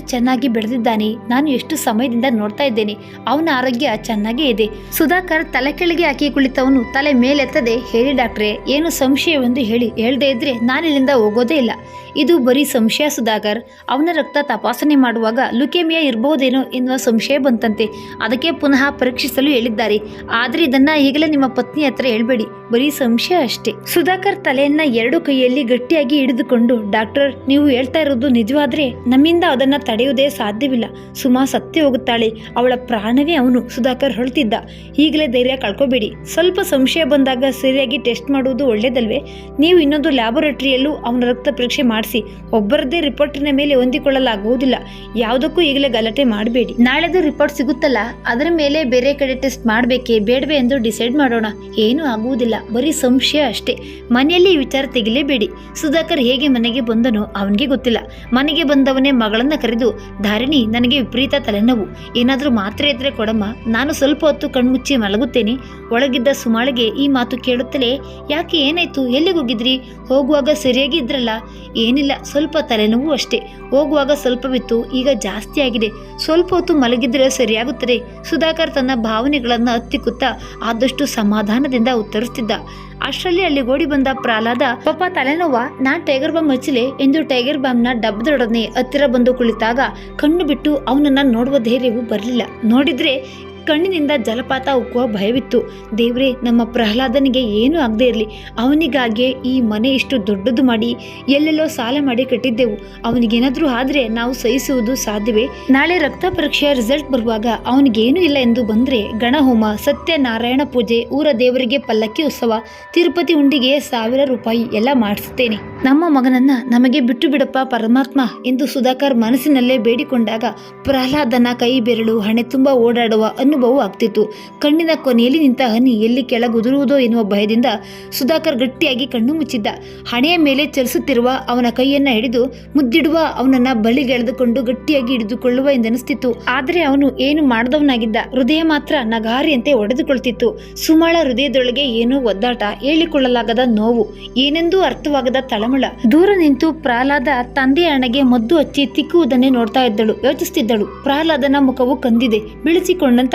A: ಬೆಳೆದಿದ್ದಾನೆ. ನಾನು ಎಷ್ಟು ಸಮಯದಿಂದ ನೋಡ್ತಾ ಇದ್ದೇನೆ. ಅವನ ಆರೋಗ್ಯ ಚೆನ್ನಾಗೇ ಇದೆ. ಸುಧಾಕರ್ ತಲೆ ಕೆಳಗೆ ಹಾಕಿ ಕುಳಿತವನು ತಲೆ ಮೇಲೆತ್ತದೆ. ಹೇಳಿ ಡಾಕ್ಟ್ರೆ, ಏನು ಸಂಶಯವೆಂದು ಹೇಳಿ. ಹೇಳದೆ ಇದ್ರೆ ನಾನಿಲ್ಲಿಂದ ಹೋಗೋದೇ ಇಲ್ಲ. ಇದು ಬರೀ ಸಂಶಯ ಸುಧಾಕರ್. ಅವನ ರಕ್ತ ತಪಾಸಣೆ ಮಾಡುವಾಗ ಲುಕೇಮಿಯಾ ಇರಬಹುದೇನೋ ಎನ್ನುವ ಸಂಶಯ ಬಂತಂತೆ. ಅದಕ್ಕೆ ಪುನಃ ಪರೀಕ್ಷಿಸಲು ಹೇಳಿದ್ದಾರೆ. ಆದ್ರೆ ಇದನ್ನ ಈಗಲೇ ನಿಮ್ಮ ಪತ್ನಿ ಹತ್ರ ಹೇಳ್ಬೇಡಿ. ಬರೀ ಸಂಶಯ ಅಷ್ಟೇ. ಸುಧಾಕರ್ ತಲೆಯನ್ನ ಎರಡು ಕೈಯಲ್ಲಿ ಗಟ್ಟಿಯಾಗಿ ಹಿಡಿದುಕೊಂಡು, ಡಾಕ್ಟರ್, ನೀವು ಹೇಳ್ತಾ ಇರೋದು ನಿಜವಾದ್ರೆ ನಮ್ಮಿಂದ ಅದನ್ನ ತಡೆಯುವುದೇ ಸಾಧ್ಯವಿಲ್ಲ. ಸುಮಾ ಸತ್ಯ ಹೋಗುತ್ತಾಳೆ. ಅವಳ ಪ್ರಾಣವೇ ಅವನು. ಸುಧಾಕರ್ ಹೊಳ್ತಿದ್ದ ಈಗಲೇ ಧೈರ್ಯ ಕಳ್ಕೋಬೇಡಿ. ಸ್ವಲ್ಪ ಸಂಶಯ ಬಂದಾಗ ಸರಿಯಾಗಿ ಟೆಸ್ಟ್ ಮಾಡುವುದು ಒಳ್ಳೇದಲ್ವೇ? ನೀವು ಇನ್ನೊಂದು ಲ್ಯಾಬೊರೇಟರಿಯಲ್ಲೂ ಅವನ ರಕ್ತ ಪರೀಕ್ಷೆ ಮಾಡಿಸಿ. ಒಬ್ಬರದ್ದೇ ರಿಪೋರ್ಟಿನ ಮೇಲೆ ಹೊಂದಿಕೊಳ್ಳಲಾಗುವುದಿಲ್ಲ. ಯಾವುದಕ್ಕೂ ಈಗಲೇ ಗಲಾಟೆ ಮಾಡಬೇಡಿ. ನಾಳೆದು ರಿಪೋರ್ಟ್ ಸಿಗುತ್ತಲ್ಲ? ಅದರ ಮೇಲೆ ಬೇರೆ ಕಡೆ ಟೆಸ್ಟ್ ಮಾಡಬೇಕೇ? ಬೇಡವೇ ಎಂದು ಡಿಸೈಡ್ ಮಾಡೋಣ. ಏನೂ ಆಗುವುದಿಲ್ಲ. ಬರೀ ಸಂಶಯ ಅಷ್ಟೇ. ಮನೆಯಲ್ಲಿ ಈ ವಿಚಾರ ತೆಗಿಲೇಬೇಡಿ. ಸುಧಾಕರ್ ಹೇಗೆ ಮನೆಗೆ ಬಂದನೋ ಅವನಿಗೆ ಗೊತ್ತಿಲ್ಲ. ಮನೆಗೆ ಬಂದವನೇ ಮಗಳನ್ನ ಕರೆದು ಧಾರಿಣಿ, ನನಗೆ ವಿಪರೀತ ತಲೆನೋವು. ಏನಾದರೂ ಮಾತ್ರೆ ಇದ್ರೆ ಕೊಡಮ್ಮ. ನಾನು ಸ್ವಲ್ಪ ಹೊತ್ತು ಕಣ್ಮುಚ್ಚಿ ಮಲಗುತ್ತೇನೆ. ಒಳಗಿದ್ದ ಸುಮಾಳಿಗೆ ಈ ಮಾತು ಕೇಳುತ್ತಲೇ, ಯಾಕೆ ಏನಾಯ್ತು? ಎಲ್ಲಿಗೆ ಹೋಗಿದ್ರಿ? ಹೋಗುವಾಗ ಸರಿಯಾಗಿ ಇದ್ರಲ್ಲ? ಏನಿಲ್ಲ, ಸ್ವಲ್ಪ ತಲೆನೋವು ಅಷ್ಟೇ. ಹೋಗುವಾಗ ಸ್ವಲ್ಪವಿತ್ತು ಈಗ ಜಾಸ್ತಿ ಆಗಿದೆ. ಸ್ವಲ್ಪ ಹೊತ್ತು ಮಲಗಿದ್ರೆ ಸರಿಯಾಗುತ್ತದೆ. ಸುಧಾಕರ್ ತನ್ನ ಭಾವನೆಗಳನ್ನು ಹತ್ತಿಕ್ಕುತ್ತಾ ಆದಷ್ಟು ಸಮಾಧಾನದಿಂದ ಉತ್ತರಿಸ್ತಿದ್ದ. ಅಷ್ಟರಲ್ಲಿ ಅಲ್ಲಿ ಓಡಿ ಬಂದ ಪ್ರಹ್ಲಾದ, ಪಾಪ ತಲೆನೋವ, ನಾ ಟೈಗರ್ ಬಾಂಬ್ ಹಚ್ಚಲೆ ಎಂದು ಟೈಗರ್ ಬಾಂಬ್ನ ಡಬ್ಬದೊಡನೆ ಹತ್ತಿರ ಬಂದು ಕುಳಿತಾಗ ಕಣ್ಣು ಬಿಟ್ಟು ಅವನನ್ನ ನೋಡುವ ಧೈರ್ಯವು ಬರಲಿಲ್ಲ. ನೋಡಿದ್ರೆ ಕಣ್ಣಿನಿಂದ ಜಲಪಾತ ಉಕ್ಕುವ ಭಯವಿತ್ತು. ದೇವ್ರೇ, ನಮ್ಮ ಪ್ರಹ್ಲಾದನಿಗೆ ಏನೂ ಆಗದೆ ಇರಲಿ. ಅವನಿಗಾಗಿಯೇ ಈ ಮನೆ ಇಷ್ಟು ದೊಡ್ಡದು ಮಾಡಿ, ಎಲ್ಲೆಲ್ಲೋ ಸಾಲ ಮಾಡಿ ಕಟ್ಟಿದ್ದೆವು. ಅವನಿಗೇನಾದರೂ ಆದರೆ ನಾವು ಸಹಿಸುವುದು ಸಾಧ್ಯವೇ? ನಾಳೆ ರಕ್ತ ಪರೀಕ್ಷೆಯ ರಿಸಲ್ಟ್ ಬರುವಾಗ ಅವನಿಗೇನು ಇಲ್ಲ ಎಂದು ಬಂದ್ರೆ ಗಣಹೋಮ ಸತ್ಯನಾರಾಯಣ ಪೂಜೆ, ಊರ ದೇವರಿಗೆ ಪಲ್ಲಕ್ಕಿ ಉತ್ಸವ, ತಿರುಪತಿ ಉಂಡಿಗೆ ಸಾವಿರ ರೂಪಾಯಿ ಎಲ್ಲ ಮಾಡಿಸುತ್ತೇನೆ. ನಮ್ಮ ಮಗನನ್ನ ನಮಗೆ ಬಿಟ್ಟು ಬಿಡಪ್ಪ ಪರಮಾತ್ಮ ಎಂದು ಸುಧಾಕರ್ ಮನಸ್ಸಿನಲ್ಲೇ ಬೇಡಿಕೊಂಡಾಗ ಪ್ರಹ್ಲಾದನ ಕೈ ಬೆರಳು, ಹಣೆ ತುಂಬ ಓಡಾಡುವ ಅನುಭವ ಆಗ್ತಿತ್ತು. ಕಣ್ಣಿನ ಕೊನೆಯಲ್ಲಿ ನಿಂತ ಹನಿ ಎಲ್ಲಿ ಕೆಳಗುದುರುವುದೋ ಎನ್ನುವ ಭಯದಿಂದ ಸುಧಾಕರ್ ಗಟ್ಟಿಯಾಗಿ ಕಣ್ಣು ಮುಚ್ಚಿದ್ದ. ಹಣೆಯ ಮೇಲೆ ಚಲಿಸುತ್ತಿರುವ ಅವನ ಕೈಯನ್ನ ಹಿಡಿದು ಮುದ್ದಿಡುವ ಅವನನ್ನ ಬಳಿಗೆಳೆದುಕೊಂಡು ಗಟ್ಟಿಯಾಗಿ ಹಿಡಿದುಕೊಳ್ಳುವ ಎಂದನಿಸ್ತಿತ್ತು. ಆದರೆ ಅವನು ಏನು ಮಾಡದವನಾಗಿದ್ದ. ಹೃದಯ ಮಾತ್ರ ನಗಾರಿಯಂತೆ ಒಡೆದುಕೊಳ್ತಿತ್ತು. ಸುಮಾಳ ಹೃದಯದೊಳಗೆ ಏನೋ ಒದ್ದಾಟ, ಹೇಳಿಕೊಳ್ಳಲಾಗದ ನೋವು, ಏನೆಂದೂ ಅರ್ಥವಾಗದ ತಳಮಳ. ದೂರ ನಿಂತು ಪ್ರಹ್ಲಾದ ತಂದೆಯ ಹಣೆಗೆ ಮದ್ದು ಹಚ್ಚಿ ತಿಕ್ಕುವುದನ್ನೇ ನೋಡ್ತಾ ಇದ್ದಳು ಯೋಚಿಸುತ್ತಿದ್ದಳು ಪ್ರಹ್ಲಾದನ ಮುಖವು ಕಂದಿದೆ